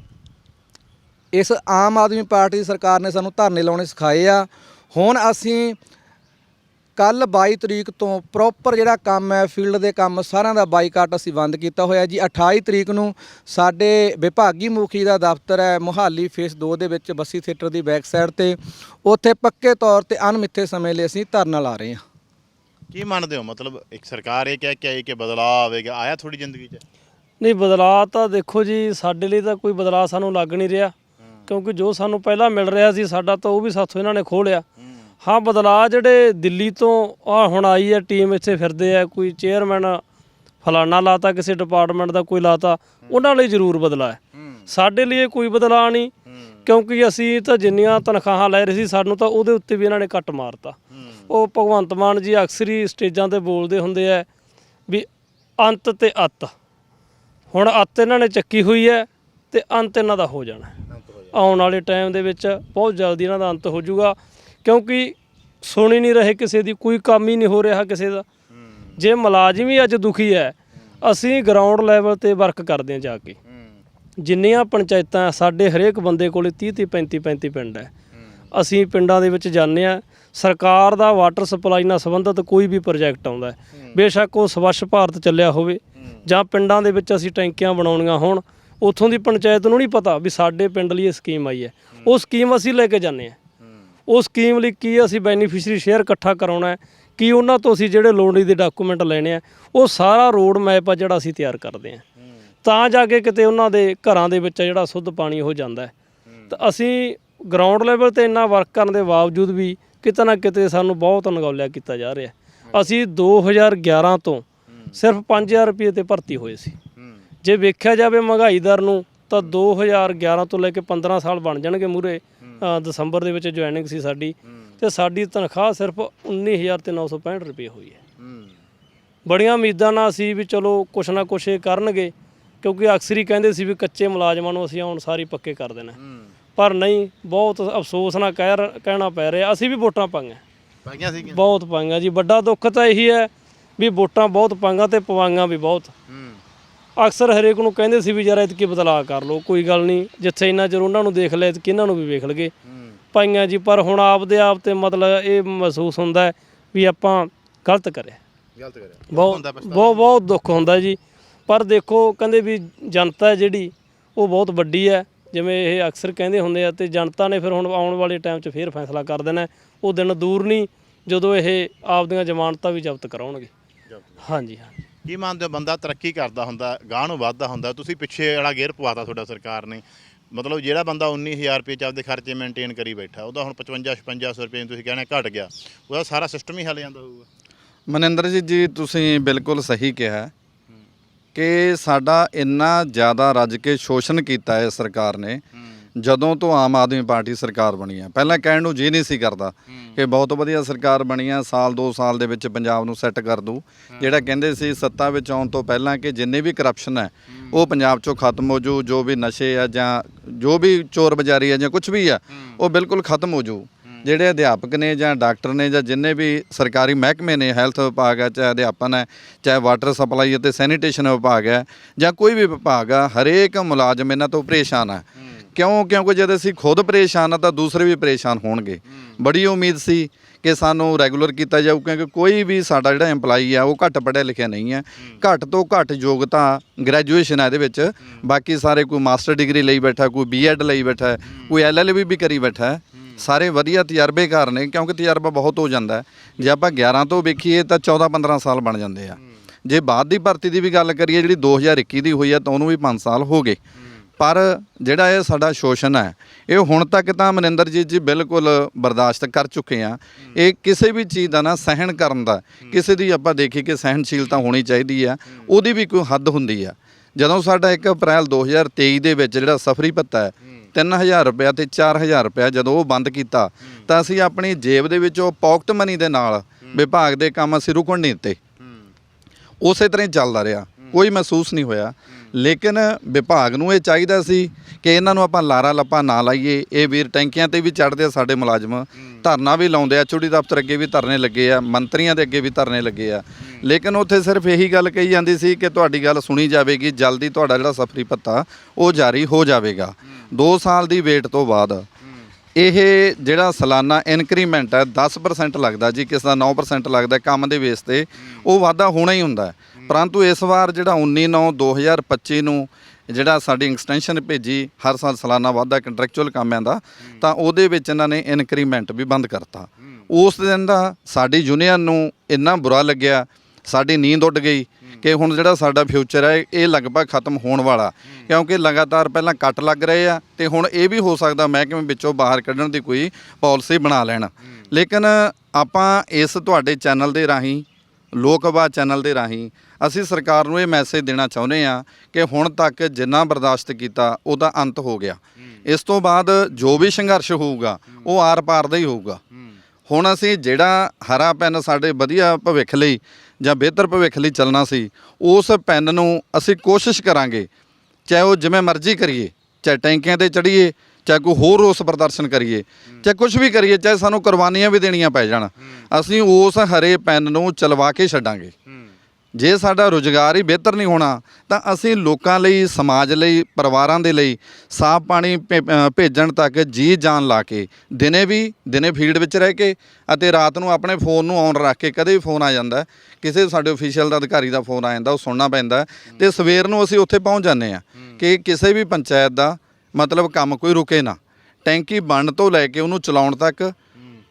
ਇਸ ਆਮ ਆਦਮੀ ਪਾਰਟੀ ਦੀ ਸਰਕਾਰ ਨੇ ਸਾਨੂੰ ਧਰਨੇ ਲਾਉਣੇ ਸਿਖਾਏ ਆ। ਹੁਣ ਅਸੀਂ ਕੱਲ 22 ਤਰੀਕ ਤੋਂ ਪ੍ਰੋਪਰ ਜਿਹੜਾ ਕੰਮ ਹੈ ਫੀਲਡ ਦੇ ਕੰਮ ਸਾਰਿਆਂ ਦਾ ਬਾਈਕਾਟ ਅਸੀਂ ਬੰਦ ਕੀਤਾ ਹੋਇਆ ਜੀ। 28 ਤਰੀਕ ਨੂੰ ਸਾਡੇ ਵਿਭਾਗੀ ਮੁਖੀ ਦਾ ਦਫ਼ਤਰ ਹੈ ਮੁਹਾਲੀ ਫੇਸ 2 ਦੇ ਵਿੱਚ ਬੱਸੀ ਥੀਏਟਰ ਦੀ ਬੈਕ ਸਾਈਡ ਤੇ। ਉੱਥੇ ਪੱਕੇ ਤੌਰ ਤੇ ਅਣਮਿੱਥੇ ਸਮੇਂ ਲਈ ਅਸੀਂ ਧਰਨਾ ਲਾ ਰਹੇ ਹਾਂ। ਕੀ ਮੰਨਦੇ ਹੋ? ਮਤਲਬ ਇੱਕ ਸਰਕਾਰ ਇਹ ਕਹਿ ਕੇ ਆਈ ਕਿ ਬਦਲਾਅ ਆਵੇਗਾ ਆਇਆ ਥੋੜੀ ਜ਼ਿੰਦਗੀ 'ਚ? ਨਹੀਂ ਬਦਲਾਅ ਤਾਂ ਦੇਖੋ ਜੀ ਸਾਡੇ ਲਈ ਤਾਂ ਕੋਈ ਬਦਲਾਅ ਸਾਨੂੰ ਲੱਗ ਨਹੀਂ ਰਿਹਾ। ਕਿਉਂਕਿ ਜੋ ਸਾਨੂੰ ਪਹਿਲਾਂ ਮਿਲ ਰਿਹਾ ਸੀ ਸਾਡਾ ਤਾਂ ਉਹ ਵੀ ਸਾਥੋਂ ਇਹਨਾਂ ਨੇ ਖੋਹ ਲਿਆ। ਹਾਂ, ਬਦਲਾਅ ਜਿਹੜੇ ਦਿੱਲੀ ਤੋਂ ਆ ਹੁਣ ਆਈ ਹੈ ਟੀਮ ਇੱਥੇ ਫਿਰਦੇ ਆ, ਕੋਈ ਚੇਅਰਮੈਨ ਫਲਾਣਾ ਲਾਤਾ, ਕਿਸੇ ਡਿਪਾਰਟਮੈਂਟ ਦਾ ਕੋਈ ਲਾਤਾ, ਉਹਨਾਂ ਲਈ ਜ਼ਰੂਰ ਬਦਲਾਅ ਹੈ। ਸਾਡੇ ਲਈ ਇਹ ਕੋਈ ਬਦਲਾਅ ਨਹੀਂ, ਕਿਉਂਕਿ ਅਸੀਂ ਤਾਂ ਜਿੰਨੀਆਂ ਤਨਖਾਹਾਂ ਲੈ ਰਹੇ ਸੀ, ਸਾਨੂੰ ਤਾਂ ਉਹਦੇ ਉੱਤੇ ਵੀ ਇਹਨਾਂ ਨੇ ਕੱਟ ਮਾਰਤਾ। ਉਹ ਭਗਵੰਤ ਮਾਨ ਜੀ ਅਕਸਰ ਹੀ ਸਟੇਜਾਂ ਤੇ ਬੋਲਦੇ ਹੁੰਦੇ ਆ ਵੀ ਅੰਤ ਤੇ ਅੱਤ। ਹੁਣ ਅੱਤ ਇਹਨਾਂ ਨੇ ਚੱਕੀ ਹੋਈ ਹੈ ਤੇ ਅੰਤ ਇਹਨਾਂ ਦਾ ਹੋ ਜਾਣਾ ਆਉਣ ਵਾਲੇ ਟਾਈਮ ਦੇ ਵਿੱਚ ਬਹੁਤ ਜਲਦੀ ਇਹਨਾਂ ਦਾ ਅੰਤ ਹੋ ਜਾਊਗਾ। ਕਿਉਂਕਿ ਸੁਣ ਹੀ ਨਹੀਂ ਰਹੇ ਕਿਸੇ ਦੀ ਕੋਈ ਕੰਮ ਹੀ ਨਹੀਂ ਹੋ ਰਿਹਾ ਕਿਸੇ ਦਾ। ਜੇ ਮੁਲਾਜ਼ਮ ਹੀ ਅੱਜ ਦੁਖੀ ਹੈ ਅਸੀਂ ਗਰਾਊਂਡ ਲੈਵਲ ਤੇ ਵਰਕ ਕਰਦੇ ਹਾਂ ਜਾ ਕੇ। ਜਿੰਨੀਆਂ ਪੰਚਾਇਤਾਂ ਸਾਡੇ ਹਰੇਕ ਬੰਦੇ ਕੋਲੇ 30 30 35 35 ਪਿੰਡ ਹੈ। ਅਸੀਂ ਪਿੰਡਾਂ ਦੇ ਵਿੱਚ ਜਾਂਦੇ ਆ ਸਰਕਾਰ ਦਾ ਵਾਟਰ ਸਪਲਾਈ ਨਾਲ ਸੰਬੰਧਿਤ ਕੋਈ ਵੀ ਪ੍ਰੋਜੈਕਟ ਆਉਂਦਾ ਬੇਸ਼ੱਕ ਉਹ ਸਵੱਛ ਭਾਰਤ ਚੱਲਿਆ ਹੋਵੇ ਜਾਂ ਪਿੰਡਾਂ ਦੇ ਵਿੱਚ ਅਸੀਂ ਟੈਂਕੀਆਂ ਬਣਾਉਣੀਆਂ ਹੋਣ ਉੱਥੋਂ ਦੀ ਪੰਚਾਇਤ ਨੂੰ ਨਹੀਂ ਪਤਾ ਵੀ ਸਾਡੇ ਪਿੰਡ ਲਈ ਇਹ ਸਕੀਮ ਆਈ ਹੈ। ਉਹ ਸਕੀਮ ਅਸੀਂ ਲੈ ਕੇ ਜਾਂਦੇ ਆ ਉਹ ਸਕੀਮ ਲਈ ਕੀ ਅਸੀਂ ਬੈਨੀਫੀਸ਼ਰੀ ਸ਼ੇਅਰ ਇਕੱਠਾ ਕਰਾਉਣਾ ਹੈ, ਕੀ ਉਹਨਾਂ ਤੋਂ ਅਸੀਂ ਜਿਹੜੇ ਲੋੜੀਂਦੇ ਦੇ ਡਾਕੂਮੈਂਟ ਲੈਣੇ ਆ, ਉਹ ਸਾਰਾ ਰੋਡ ਮੈਪ ਆ ਜਿਹੜਾ ਅਸੀਂ ਤਿਆਰ ਕਰਦੇ ਆ ਤਾਂ ਜਾ ਕੇ ਕਿਤੇ ਉਹਨਾਂ ਦੇ ਘਰਾਂ ਦੇ ਵਿੱਚ ਜਿਹੜਾ ਸੁੱਧ ਪਾਣੀ ਉਹ ਜਾਂਦਾ ਤਾਂ ਅਸੀਂ ਗਰਾਊਂਡ ਲੈਵਲ ਤੇ ਇੰਨਾ ਵਰਕ ਕਰਨ ਦੇ ਬਾਵਜੂਦ ਵੀ ਕਿਤੇ ਨਾ ਕਿਤੇ ਸਾਨੂੰ ਬਹੁਤ ਅਣਗੌਲਿਆ ਕੀਤਾ ਜਾ ਰਿਹਾ ਅਸੀਂ 2011 ਤੋਂ ਸਿਰਫ 5000 ਰੁਪਏ ਤੇ ਭਰਤੀ ਹੋਏ ਸੀ। ਜੇ ਵੇਖਿਆ ਜਾਵੇ ਮਹਿੰਗਾਈ ਦਰ ਨੂੰ ਤਾਂ 2011 ਤੋਂ ਲੈ ਕੇ 15 ਸਾਲ ਬਣ ਜਾਣਗੇ ਮੂਰੇ ਦਸੰਬਰ ਦੇ ਵਿੱਚ ਜੁਆਇਨਿੰਗ ਸੀ ਸਾਡੀ। ਤੇ ਸਾਡੀ ਤਨਖਾਹ ਸਿਰਫ 19965 ਰੁਪਏ ਹੋਈ ਹੈ। ਬੜੀਆਂ ਉਮੀਦਾਂ ਨਾਲ ਸੀ ਵੀ ਚਲੋ ਕੁਛ ਨਾ ਕੁਛ ਇਹ ਕਰਨਗੇ ਕਿਉਂਕਿ ਅਕਸਰ ਹੀ ਕਹਿੰਦੇ ਸੀ ਵੀ ਕੱਚੇ ਮੁਲਾਜ਼ਮਾਂ ਨੂੰ ਅਸੀਂ ਹੁਣ ਸਾਰੀ ਪੱਕੇ ਕਰ ਦੇਣਾ। ਪਰ ਨਹੀਂ ਬਹੁਤ ਅਫਸੋਸ ਨਾਲ ਕਹਿ ਕਹਿਣਾ ਪੈ ਰਿਹਾ ਅਸੀਂ ਵੀ ਵੋਟਾਂ ਪਾਈਆਂ। ਪਾਈਆਂ ਸੀਗੀਆਂ। ਬਹੁਤ ਪਾਈਆਂ ਜੀ ਵੱਡਾ ਦੁੱਖ ਤਾਂ ਇਹੀ ਹੈ ਵੀ ਵੋਟਾਂ ਬਹੁਤ ਪਾਈਆਂ ਤੇ ਪਵਾਈਆਂ ਵੀ ਬਹੁਤ। ਅਕਸਰ ਹਰੇਕ ਨੂੰ ਕਹਿੰਦੇ ਸੀ ਵੀ ਯਾਰ ਇਤਕੀ ਬਦਲਾਅ ਕਰ ਲਓ ਕੋਈ ਗੱਲ ਨਹੀਂ ਜਿੱਥੇ ਇੰਨਾ ਚਿਰ ਉਹਨਾਂ ਨੂੰ ਦੇਖ ਲਿਆ ਇਤਕੀ ਇਹਨਾਂ ਨੂੰ ਵੀ ਵੇਖ ਲਗੇ। ਪਾਈਆਂ ਜੀ ਪਰ ਹੁਣ ਆਪਦੇ ਆਪ ਤੇ ਮਤਲਬ ਇਹ ਮਹਿਸੂਸ ਹੁੰਦਾ ਹੈ ਵੀ ਆਪਾਂ ਗਲਤ ਕਰਿਆ। ਗਲਤ ਕਰਿਆ। ਬਹੁਤ ਬਹੁਤ ਬਹੁਤ ਦੁੱਖ ਹੁੰਦਾ ਜੀ। ਪਰ ਦੇਖੋ ਕਹਿੰਦੇ ਵੀ ਜਨਤਾ ਜਿਹੜੀ ਉਹ ਬਹੁਤ ਵੱਡੀ ਹੈ। ਜਿਵੇਂ ਇਹ ਅਕਸਰ ਕਹਿੰਦੇ ਹੁੰਦੇ ਆ ਤੇ ਜਨਤਾ ਨੇ ਫਿਰ ਹੁਣ ਆਉਣ ਵਾਲੇ ਟਾਈਮ 'ਚ ਫੇਰ ਫੈਸਲਾ ਕਰ ਦੇਣਾ। ਉਹ ਦਿਨ ਦੂਰ ਨਹੀਂ ਜਦੋਂ ਇਹ ਆਪਦੀਆਂ ਜ਼ਮਾਨਤਾਂ ਵੀ ਜ਼ਬਤ ਕਰਾਉਣਗੇ। ਹਾਂਜੀ ਹਾਂ। ਕੀ ਮੰਨਦੇ ਹੋ ਬੰਦਾ ਤਰੱਕੀ ਕਰਦਾ ਹੁੰਦਾ ਗਾਹ ਨੂੰ ਵੱਧਦਾ ਹੁੰਦਾ ਤੁਸੀਂ ਪਿੱਛੇ ਵਾਲਾ ਗੇਅਰ ਪਵਾਤਾ ਤੁਹਾਡਾ ਸਰਕਾਰ ਨੇ। ਮਤਲਬ ਜਿਹੜਾ ਬੰਦਾ 19000 ਰੁਪਏ ਚ ਆਪਦੇ ਖਰਚੇ ਮੇਨਟੇਨ ਕਰੀ ਬੈਠਾ ਉਹਦਾ ਹੁਣ 55 5600 ਰੁਪਏ ਤੁਸੀਂ ਕਹਿੰਦੇ ਘਟ ਗਿਆ ਉਹਦਾ ਸਾਰਾ ਸਿਸਟਮ ਹੀ ਹਿੱਲ ਜਾਂਦਾ ਹੋਊਗਾ। ਮਨਿੰਦਰਜੀਤ ਜੀ ਤੁਸੀਂ ਬਿਲਕੁਲ ਸਹੀ ਕਿਹਾ ਕਿ ਸਾਡਾ ਇੰਨਾ ਜ਼ਿਆਦਾ ਰੱਜ ਕੇ ਸ਼ੋਸ਼ਣ ਕੀਤਾ ਹੈ ਸਰਕਾਰ ਨੇ ਜਦੋਂ ਤੋਂ ਆਮ ਆਦਮੀ ਪਾਰਟੀ ਸਰਕਾਰ ਬਣੀ ਹੈ ਪਹਿਲਾਂ ਕਹਿਣ ਨੂੰ ਜੀ ਨਹੀਂ ਸੀ ਕਰਦਾ ਕਿ ਬਹੁਤ ਵਧੀਆ ਸਰਕਾਰ ਬਣੀ ਹੈ ਸਾਲ 2 ਸਾਲ ਦੇ ਵਿੱਚ ਪੰਜਾਬ ਨੂੰ ਸੈੱਟ ਕਰ ਦੂ ਜਿਹੜਾ ਕਹਿੰਦੇ ਸੀ ਸੱਤਾ ਵਿੱਚ ਆਉਣ ਤੋਂ ਪਹਿਲਾਂ ਕਿ ਜਿੰਨੇ ਵੀ ਕਰਪਸ਼ਨ ਹੈ ਉਹ ਪੰਜਾਬ ਚੋਂ ਖਤਮ ਹੋ ਜੂ ਜੋ ਵੀ ਨਸ਼ੇ ਆ ਜਾਂ ਜੋ ਵੀ ਚੋਰ ਬਜ਼ਾਰੀ ਆ ਜਾਂ ਕੁਝ ਵੀ ਆ ਉਹ ਬਿਲਕੁਲ ਖਤਮ ਹੋ ਜੂ। ਜਿਹੜੇ ਅਧਿਆਪਕ ਨੇ ਜਾਂ ਡਾਕਟਰ ਨੇ ਜਾਂ ਜਿੰਨੇ ਵੀ ਸਰਕਾਰੀ ਮਹਿਕਮੇ ਨੇ ਹੈਲਥ ਵਿਭਾਗ ਹੈ ਚਾਹੇ ਅਧਿਆਪਨ ਹੈ ਚਾਹੇ ਵਾਟਰ ਸਪਲਾਈ ਅਤੇ ਸੈਨੀਟੇਸ਼ਨ ਵਿਭਾਗ ਹੈ ਜਾਂ ਕੋਈ ਵੀ ਵਿਭਾਗ ਆ ਹਰੇਕ ਮੁਲਾਜ਼ਮ ਇਹਨਾਂ ਤੋਂ ਪਰੇਸ਼ਾਨ ਹੈ। ਕਿਉਂ? ਕਿਉਂਕਿ ਜਦ ਅਸੀਂ ਖੁਦ ਪਰੇਸ਼ਾਨ ਆ ਤਾਂ ਦੂਸਰੇ ਵੀ ਪਰੇਸ਼ਾਨ ਹੋਣਗੇ। ਬੜੀ ਉਮੀਦ ਸੀ ਕਿ ਸਾਨੂੰ ਰੈਗੂਲਰ ਕੀਤਾ ਜਾਊ ਕਿਉਂਕਿ ਕੋਈ ਵੀ ਸਾਡਾ ਜਿਹੜਾ EMPLOYE ਆ ਉਹ ਘੱਟ ਪੜ੍ਹਿਆ ਲਿਖਿਆ ਨਹੀਂ ਹੈ। ਘੱਟ ਤੋਂ ਘੱਟ ਯੋਗਤਾ ਗ੍ਰੈਜੂਏਸ਼ਨ ਹੈ ਇਹਦੇ ਵਿੱਚ। ਬਾਕੀ ਸਾਰੇ ਕੋਈ ਮਾਸਟਰ ਡਿਗਰੀ ਲਈ ਬੈਠਾ ਕੋਈ ਬੀਐਡ ਲਈ ਬੈਠਾ ਕੋਈ ਐਲਐਲਬੀ ਵੀ ਕਰੀ ਬੈਠਾ। ਸਾਰੇ ਵਧੀਆ ਤਜਰਬੇਕਾਰ ਨੇ ਕਿਉਂਕਿ ਤਜਰਬਾ ਬਹੁਤ ਹੋ ਜਾਂਦਾ ਹੈ। ਜੇ ਆਪਾਂ 11 ਤੋਂ ਵੇਖੀਏ ਤਾਂ 14 15 ਸਾਲ ਬਣ ਜਾਂਦੇ ਆ। ਜੇ ਬਾਅਦ ਦੀ ਭਰਤੀ ਦੀ ਵੀ ਗੱਲ ਕਰੀਏ ਜਿਹੜੀ 2021 ਦੀ ਹੋਈ ਆ ਤਾਂ ਉਹਨੂੰ ਵੀ 5 ਸਾਲ ਹੋ ਗਏ। ਪਰ ਜਿਹੜਾ ਇਹ ਸਾਡਾ ਸ਼ੋਸ਼ਣ ਹੈ ਇਹ ਹੁਣ ਤੱਕ ਤਾਂ ਮਨਿੰਦਰਜੀਤ ਜੀ ਬਿਲਕੁਲ ਬਰਦਾਸ਼ਤ ਕਰ ਚੁੱਕੇ ਆ। ਇਹ ਕਿਸੇ ਵੀ ਚੀਜ਼ ਦਾ ਨਾ ਸਹਿਣ ਕਰਨ ਦਾ ਕਿਸੇ ਦੀ ਆਪਾਂ ਦੇਖੀ ਕਿ ਸਹਿਣਸ਼ੀਲਤਾ ਹੋਣੀ ਚਾਹੀਦੀ ਆ ਉਹਦੀ ਵੀ ਕੋਈ ਹੱਦ ਹੁੰਦੀ ਆ। ਜਦੋਂ ਸਾਡਾ 1 ਅਪ੍ਰੈਲ 2023 ਦੇ ਵਿੱਚ ਜਿਹੜਾ ਸਫਰੀ ਭੱਤਾ ਹੈ 3000 ਰੁਪਇਆ ਤੇ 4000 ਰੁਪਇਆ ਜਦੋਂ ਉਹ ਬੰਦ ਕੀਤਾ ਤਾਂ ਅਸੀਂ ਆਪਣੀ ਜੇਬ ਦੇ ਵਿੱਚੋਂ ਪਾਕਟ ਮਨੀ ਦੇ ਨਾਲ ਵਿਭਾਗ ਦੇ ਕੰਮ ਅਸੀਂ ਰੁਕਣ ਨਹੀਂ ਦਿੱਤੇ। ਉਸੇ ਤਰ੍ਹਾਂ ਚੱਲਦਾ ਰਿਹਾ ਕੋਈ ਮਹਿਸੂਸ ਨਹੀਂ ਹੋਇਆ। ਲੇਕਿਨ ਵਿਭਾਗ ਨੂੰ ਇਹ ਚਾਹੀਦਾ ਸੀ ਕਿ ਇਹਨਾਂ ਨੂੰ ਆਪਾਂ ਲਾਰਾ ਲੱਪਾ ਨਾ ਲਾਈਏ। ਇਹ ਵੀਰ ਟੈਂਕੀਆਂ ਤੇ ਵੀ ਚੜਦੇ ਆ ਸਾਡੇ ਮੁਲਾਜ਼ਮ। ਧਰਨਾ ਵੀ ਲਾਉਂਦੇ ਆ ਚੁੜੀ ਦਫ਼ਤਰ ਅੱਗੇ ਵੀ ਧਰਨੇ ਲੱਗੇ ਆ ਮੰਤਰੀਆਂ ਦੇ ਅੱਗੇ ਵੀ ਧਰਨੇ ਲੱਗੇ ਆ। ਲੇਕਿਨ ਉੱਥੇ ਸਿਰਫ ਇਹੀ ਗੱਲ ਕਹੀ ਜਾਂਦੀ ਸੀ ਕਿ ਤੁਹਾਡੀ ਗੱਲ ਸੁਣੀ ਜਾਵੇਗੀ ਜਲਦੀ ਤੁਹਾਡਾ ਜਿਹੜਾ ਸਫਰੀ ਭੱਤਾ ਉਹ ਜਾਰੀ ਹੋ ਜਾਵੇਗਾ। 2 ਸਾਲ ਦੀ ਵੇਟ ਤੋਂ ਬਾਅਦ। ਇਹ ਜਿਹੜਾ ਸਾਲਾਨਾ ਇਨਕਰੀਮੈਂਟ ਹੈ 10% ਲੱਗਦਾ ਜੀ ਕਿਸ ਦਾ 9% ਲੱਗਦਾ ਕੰਮ ਦੇ ਬੇਸ ਤੇ ਉਹ ਵਾਧਾ ਹੋਣਾ ਹੀ ਹੁੰਦਾ। ਹੈ। ਪਰੰਤੂ ਇਸ ਵਾਰ ਜਿਹੜਾ 19 9 2025 ਨੂੰ ਜਿਹੜਾ ਸਾਡੀ ਐਕਸਟੈਂਸ਼ਨ ਭੇਜੀ, ਹਰ ਸਾਲ ਸਾਲਾਨਾ ਵਾਧਾ ਕੰਟਰੈਕਚੁਅਲ ਕਾਮਿਆਂ ਦਾ, ਤਾਂ ਉਹਦੇ ਵਿੱਚ ਇਹਨਾਂ ਨੇ ਇਨਕਰੀਮੈਂਟ ਵੀ ਬੰਦ ਕਰਤਾ। ਉਸ ਦਿਨ ਦਾ ਸਾਡੀ ਯੂਨੀਅਨ ਨੂੰ ਇੰਨਾ ਬੁਰਾ ਲੱਗਿਆ, ਸਾਡੀ ਨੀਂਦ ਉੱਡ ਗਈ ਕਿ ਹੁਣ ਜਿਹੜਾ ਸਾਡਾ ਫਿਊਚਰ ਹੈ, ਇਹ ਲਗਭਗ ਖਤਮ ਹੋਣ ਵਾਲਾ। ਕਿਉਂਕਿ ਲਗਾਤਾਰ ਪਹਿਲਾਂ ਕੱਟ ਲੱਗ ਰਹੇ ਆ ਤੇ ਹੁਣ ਇਹ ਵੀ ਹੋ ਸਕਦਾ ਮਹਿਕਮੇ ਵਿੱਚੋਂ ਬਾਹਰ ਕੱਢਣ ਦੀ ਕੋਈ ਪਾਲਿਸੀ ਬਣਾ ਲੈਣ। ਲੇਕਿਨ ਆਪਾਂ ਇਸ ਤੁਹਾਡੇ ਚੈਨਲ ਦੇ ਰਾਹੀਂ, ਲੋਕ ਆਵਾਜ਼ ਚੈਨਲ ਦੇ ਰਾਹੀਂ ਅਸੀਂ ਸਰਕਾਰ ਨੂੰ ਇਹ ਮੈਸੇਜ ਦੇਣਾ ਚਾਹੁੰਦੇ ਆ ਕਿ ਹੁਣ ਤੱਕ ਜਿੰਨਾ ਬਰਦਾਸ਼ਤ ਕੀਤਾ ਉਹਦਾ ਅੰਤ ਹੋ ਗਿਆ। ਇਸ ਤੋਂ ਬਾਅਦ ਜੋ ਵੀ ਸੰਘਰਸ਼ ਹੋਊਗਾ ਉਹ ਆਰ-ਪਾਰ ਦਾ ਹੀ ਹੋਊਗਾ। ਹੁਣ ਅਸੀਂ ਜਿਹੜਾ ਹਰਾ ਪੈਨ ਸਾਡੇ ਵਧੀਆ ਭਵਿੱਖ ਲਈ ਜਾਂ ਬਿਹਤਰ ਭਵਿੱਖ ਲਈ ਚੱਲਣਾ ਸੀ ਉਸ ਪੈਨ ਨੂੰ ਅਸੀਂ ਕੋਸ਼ਿਸ਼ ਕਰਾਂਗੇ ਚਾਹੇ ਉਹ ਜਿਵੇਂ ਮਰਜ਼ੀ ਕਰੀਏ ਚਾਹੇ ਟੈਂਕੀਆਂ ਤੇ ਚੜੀਏ ਚਾਹੇ ਕੋਈ ਹੋਰ ਰੋਸ ਪ੍ਰਦਰਸ਼ਨ ਕਰੀਏ ਚਾਹੇ ਕੁਝ ਵੀ ਕਰੀਏ ਚਾਹੇ ਸਾਨੂੰ ਕੁਰਬਾਨੀਆਂ ਵੀ ਦੇਣੀਆਂ ਪੈ ਜਾਣ। ਅਸੀਂ ਉਸ ਹਰੇ ਪੈਨ ਨੂੰ ਚਲਵਾ ਕੇ ਛੱਡਾਂਗੇ। ਜੇ ਸਾਡਾ ਰੁਜ਼ਗਾਰ ਹੀ ਬਿਹਤਰ ਨਹੀਂ ਹੋਣਾ ਤਾਂ ਅਸੀਂ ਲੋਕਾਂ ਲਈ ਸਮਾਜ ਲਈ ਪਰਿਵਾਰਾਂ ਦੇ ਲਈ ਸਾਫ਼ ਪਾਣੀ ਭੇਜਣ ਤੱਕ ਜੀ ਜਾਨ ਲਾ ਕੇ ਦਿਨੇ ਵੀ ਦਿਨੇ ਫੀਲਡ ਵਿੱਚ ਰਹਿ ਕੇ ਅਤੇ ਰਾਤ ਨੂੰ ਆਪਣੇ ਫੋਨ ਨੂੰ ਔਨ ਰੱਖ ਕੇ ਕਦੇ ਵੀ ਫੋਨ ਆ ਜਾਂਦਾ ਕਿਸੇ ਸਾਡੇ ਅਫੀਸ਼ੀਅਲ ਦਾ ਅਧਿਕਾਰੀ ਦਾ ਫੋਨ ਆ ਜਾਂਦਾ ਉਹ ਸੁਣਨਾ ਪੈਂਦਾ ਤੇ ਸਵੇਰ ਨੂੰ ਅਸੀਂ ਉੱਥੇ ਪਹੁੰਚ ਜਾਂਦੇ ਆ ਕਿ ਕਿਸੇ ਵੀ ਪੰਚਾਇਤ ਦਾ ਮਤਲਬ ਕੰਮ ਕੋਈ ਰੁਕੇ ਨਾ। ਟੈਂਕੀ ਬਣਨ ਤੋਂ ਲੈ ਕੇ ਉਹਨੂੰ ਚਲਾਉਣ ਤੱਕ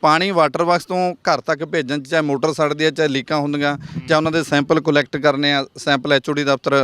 ਪਾਣੀ ਵਾਟਰ ਵਰਕਸ ਤੋਂ ਘਰ ਤੱਕ ਭੇਜਣ 'ਚ ਚਾਹੇ ਮੋਟਰ ਸੜਦੀ ਹੈ ਚਾਹੇ ਲੀਕਾਂ ਹੁੰਦੀਆਂ ਜਾਂ ਉਹਨਾਂ ਦੇ ਸੈਂਪਲ ਕਲੈਕਟ ਕਰਨੇ ਆ ਸੈਂਪਲ ਐਚਓਡੀ ਦਫ਼ਤਰ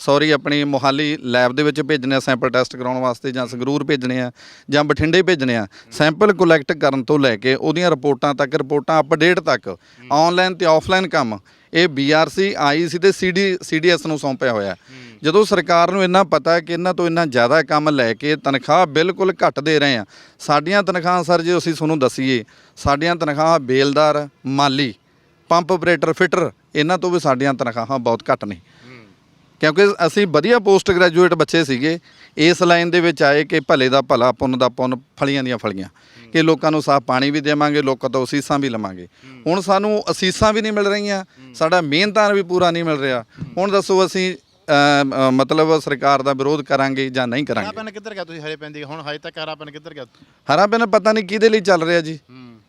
ਸੌਰੀ ਆਪਣੀ ਮੋਹਾਲੀ ਲੈਬ ਦੇ ਵਿੱਚ ਭੇਜਣੇ ਆ ਸੈਂਪਲ ਟੈਸਟ ਕਰਾਉਣ ਵਾਸਤੇ ਜਾਂ ਸੰਗਰੂਰ ਭੇਜਣੇ ਆ ਜਾਂ ਬਠਿੰਡੇ ਭੇਜਣੇ ਆ। ਸੈਂਪਲ ਕਲੈਕਟ ਕਰਨ ਤੋਂ ਲੈ ਕੇ ਉਹਦੀਆਂ ਰਿਪੋਰਟਾਂ ਤੱਕ ਰਿਪੋਰਟਾਂ ਅਪਡੇਟ ਤੱਕ ਆਨਲਾਈਨ ਤੇ ਆਫਲਾਈਨ ਕੰਮ ਇਹ ਬੀਆਰਸੀ ਆਈਸੀ ਤੇ ਸੀਡੀ ਸੀਡੀਐਸ ਨੂੰ ਸੌਂਪਿਆ ਹੋਇਆ। ਜਦੋਂ ਸਰਕਾਰ ਨੂੰ ਇੰਨਾ ਪਤਾ ਹੈ ਕਿ ਇਹਨਾਂ ਤੋਂ ਇੰਨਾ ਜ਼ਿਆਦਾ ਕੰਮ ਲੈ ਕੇ ਤਨਖਾਹ ਬਿਲਕੁਲ ਘੱਟ ਦੇ ਰਹੇ ਆ ਸਾਡੀਆਂ ਤਨਖਾਹਾਂ ਸਰ ਜੇ ਅਸੀਂ ਤੁਹਾਨੂੰ ਦਸੀਏ ਸਾਡੀਆਂ ਤਨਖਾਹਾਂ ਬੇਲਦਾਰ ਮਾਲੀ ਪੰਪ ਆਪਰੇਟਰ ਫਿਟਰ ਇਹਨਾਂ ਤੋਂ ਵੀ ਸਾਡੀਆਂ ਤਨਖਾਹਾਂ ਬਹੁਤ ਘੱਟ ਨੇ। ਕਿਉਂਕਿ ਅਸੀਂ ਵਧੀਆ ਪੋਸਟ ਗ੍ਰੈਜੂਏਟ ਬੱਚੇ ਸੀਗੇ ਇਸ ਲਾਈਨ ਦੇ ਵਿੱਚ ਆਏ ਕਿ ਭਲੇ ਦਾ ਭਲਾ ਪੁੰਨ ਦਾ ਪੁੰਨ ਫਲੀਆਂ ਦੀਆਂ ਫਲੀਆਂ। ਕਿ ਲੋਕਾਂ ਨੂੰ ਸਾਫ਼ ਪਾਣੀ ਵੀ ਦੇਵਾਂਗੇ ਲੋਕਾਂ ਤੋਂ ਅਸੀਸਾਂ ਵੀ ਲਵਾਂਗੇ। ਹੁਣ ਸਾਨੂੰ ਅਸੀਸਾਂ ਵੀ ਨਹੀਂ ਮਿਲ ਰਹੀਆਂ ਸਾਡਾ ਮਿਹਨਤਾਂ ਵੀ ਪੂਰਾ ਨਹੀਂ ਮਿਲ ਰਿਹਾ। ਹੁਣ ਦੱਸੋ ਅਸੀਂ ਅਮ, ਮਤਲਬ ਸਰਕਾਰ ਦਾ ਵਿਰੋਧ ਕਰਾਂਗੇ ਜਾਂ ਨਹੀਂ ਕਰਾਂਗੇ? ਹਰਾਪਨ ਕਿੱਧਰ ਗਿਆ ਤੁਸੀਂ? ਹਰੇ ਪੈਂਦੀ ਹੁਣ ਹਜੇ ਤੱਕ ਹਰਾਪਨ ਕਿੱਧਰ ਗਿਆ? ਹਰਾ ਪੈਨ ਪਤਾ ਨਹੀਂ ਕਿਹਦੇ ਲਈ ਚੱਲ ਰਿਹਾ ਜੀ।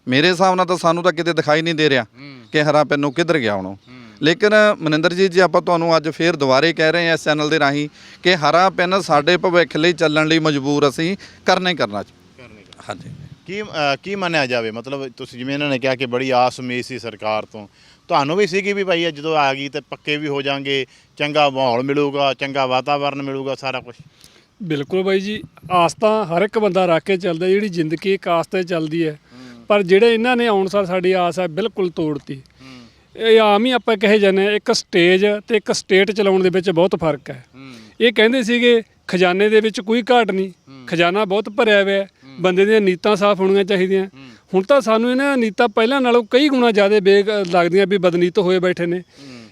ਮੇਰੇ ਹਿਸਾਬ ਨਾਲ ਤਾਂ ਸਾਨੂੰ ਤਾਂ ਕਿਤੇ ਦਿਖਾਈ ਨਹੀਂ ਦੇ ਰਿਹਾ ਕਿ ਹਰਾ ਪੈਨ ਨੂੰ ਕਿੱਧਰ ਗਿਆ ਹੁਣ। ਲੇਕਿਨ ਮਨਿੰਦਰ ਜੀ ਜੀ ਆਪਾਂ ਤੁਹਾਨੂੰ ਅੱਜ ਫੇਰ ਦੁਬਾਰੇ ਕਹਿ ਰਹੇ ਹਾਂ ਇਸ ਚੈਨਲ ਦੇ ਰਾਹੀਂ ਕਿ ਹਰਾ ਪੈਨ ਸਾਡੇ ਭਵਿੱਖ ਲਈ ਚੱਲਣ ਲਈ ਮਜਬੂਰ ਅਸੀਂ ਕਰਨਾ ਹੀ ਕਰਨਾ। ਹਾਂਜੀ। ਕੀ ਅ, ਕੀ ਮੰਨਿਆ ਜਾਵੇ? ਮਤਲਬ ਤੁਸੀਂ ਜਿਵੇਂ ਇਹਨਾਂ ਨੇ ਕਿਹਾ ਕਿ ਬੜੀ ਆਸ ਉਮੀਦ ਸੀ ਸਰਕਾਰ ਤੋਂ। ਤੁਹਾਨੂੰ ਵੀ ਸੀਗੀ ਵੀ ਭਾਈ ਇਹ ਜਦੋਂ ਆ ਗਈ ਤੇ ਪੱਕੇ ਵੀ ਹੋ ਜਾਾਂਗੇ ਚੰਗਾ ਮਾਹੌਲ ਮਿਲੂਗਾ ਚੰਗਾ ਵਾਤਾਵਰਨ ਮਿਲੂਗਾ ਸਾਰਾ ਕੁਝ ਬਿਲਕੁਲ ਬਾਈ ਜੀ ਆਸ ਤਾਂ ਹਰ ਇੱਕ ਬੰਦਾ ਰੱਖ ਕੇ ਚੱਲਦਾ ਜਿਹੜੀ ਜ਼ਿੰਦਗੀ ਇੱਕ ਆਸ ਤੇ ਚੱਲਦੀ ਹੈ। ਪਰ ਜਿਹੜੇ ਇਹਨਾਂ ਨੇ ਆਉਣ ਸਾਰ ਸਾਡੀ ਆਸ ਹੈ ਬਿਲਕੁਲ ਤੋੜਤੀ। ਇਹ ਆਮ ਹੀ ਆਪਾਂ ਕਹੇ ਜਾਂਦੇ ਹਾਂ ਇੱਕ ਸਟੇਜ ਤੇ ਇੱਕ ਸਟੇਟ ਚਲਾਉਣ ਦੇ ਵਿੱਚ ਬਹੁਤ ਫ਼ਰਕ ਹੈ। ਇਹ ਕਹਿੰਦੇ ਸੀਗੇ ਖਜ਼ਾਨੇ ਦੇ ਵਿੱਚ ਕੋਈ ਘਾਟ ਨਹੀਂ ਖਜ਼ਾਨਾ ਬਹੁਤ ਭਰਿਆ ਹੋਇਆ ਹੈ ਬੰਦੇ ਦੀਆਂ ਨੀਤਾਂ ਸਾਫ਼ ਹੋਣੀਆਂ ਚਾਹੀਦੀਆਂ। ਹੁਣ ਤਾਂ ਸਾਨੂੰ ਇਹਨਾਂ ਨੀਤਾਂ ਪਹਿਲਾਂ ਨਾਲੋਂ ਕਈ ਗੁਣਾ ਜ਼ਿਆਦਾ ਬੇਗ ਲੱਗਦੀਆਂ ਵੀ ਬਦਨੀਤ ਹੋਏ ਬੈਠੇ ਨੇ।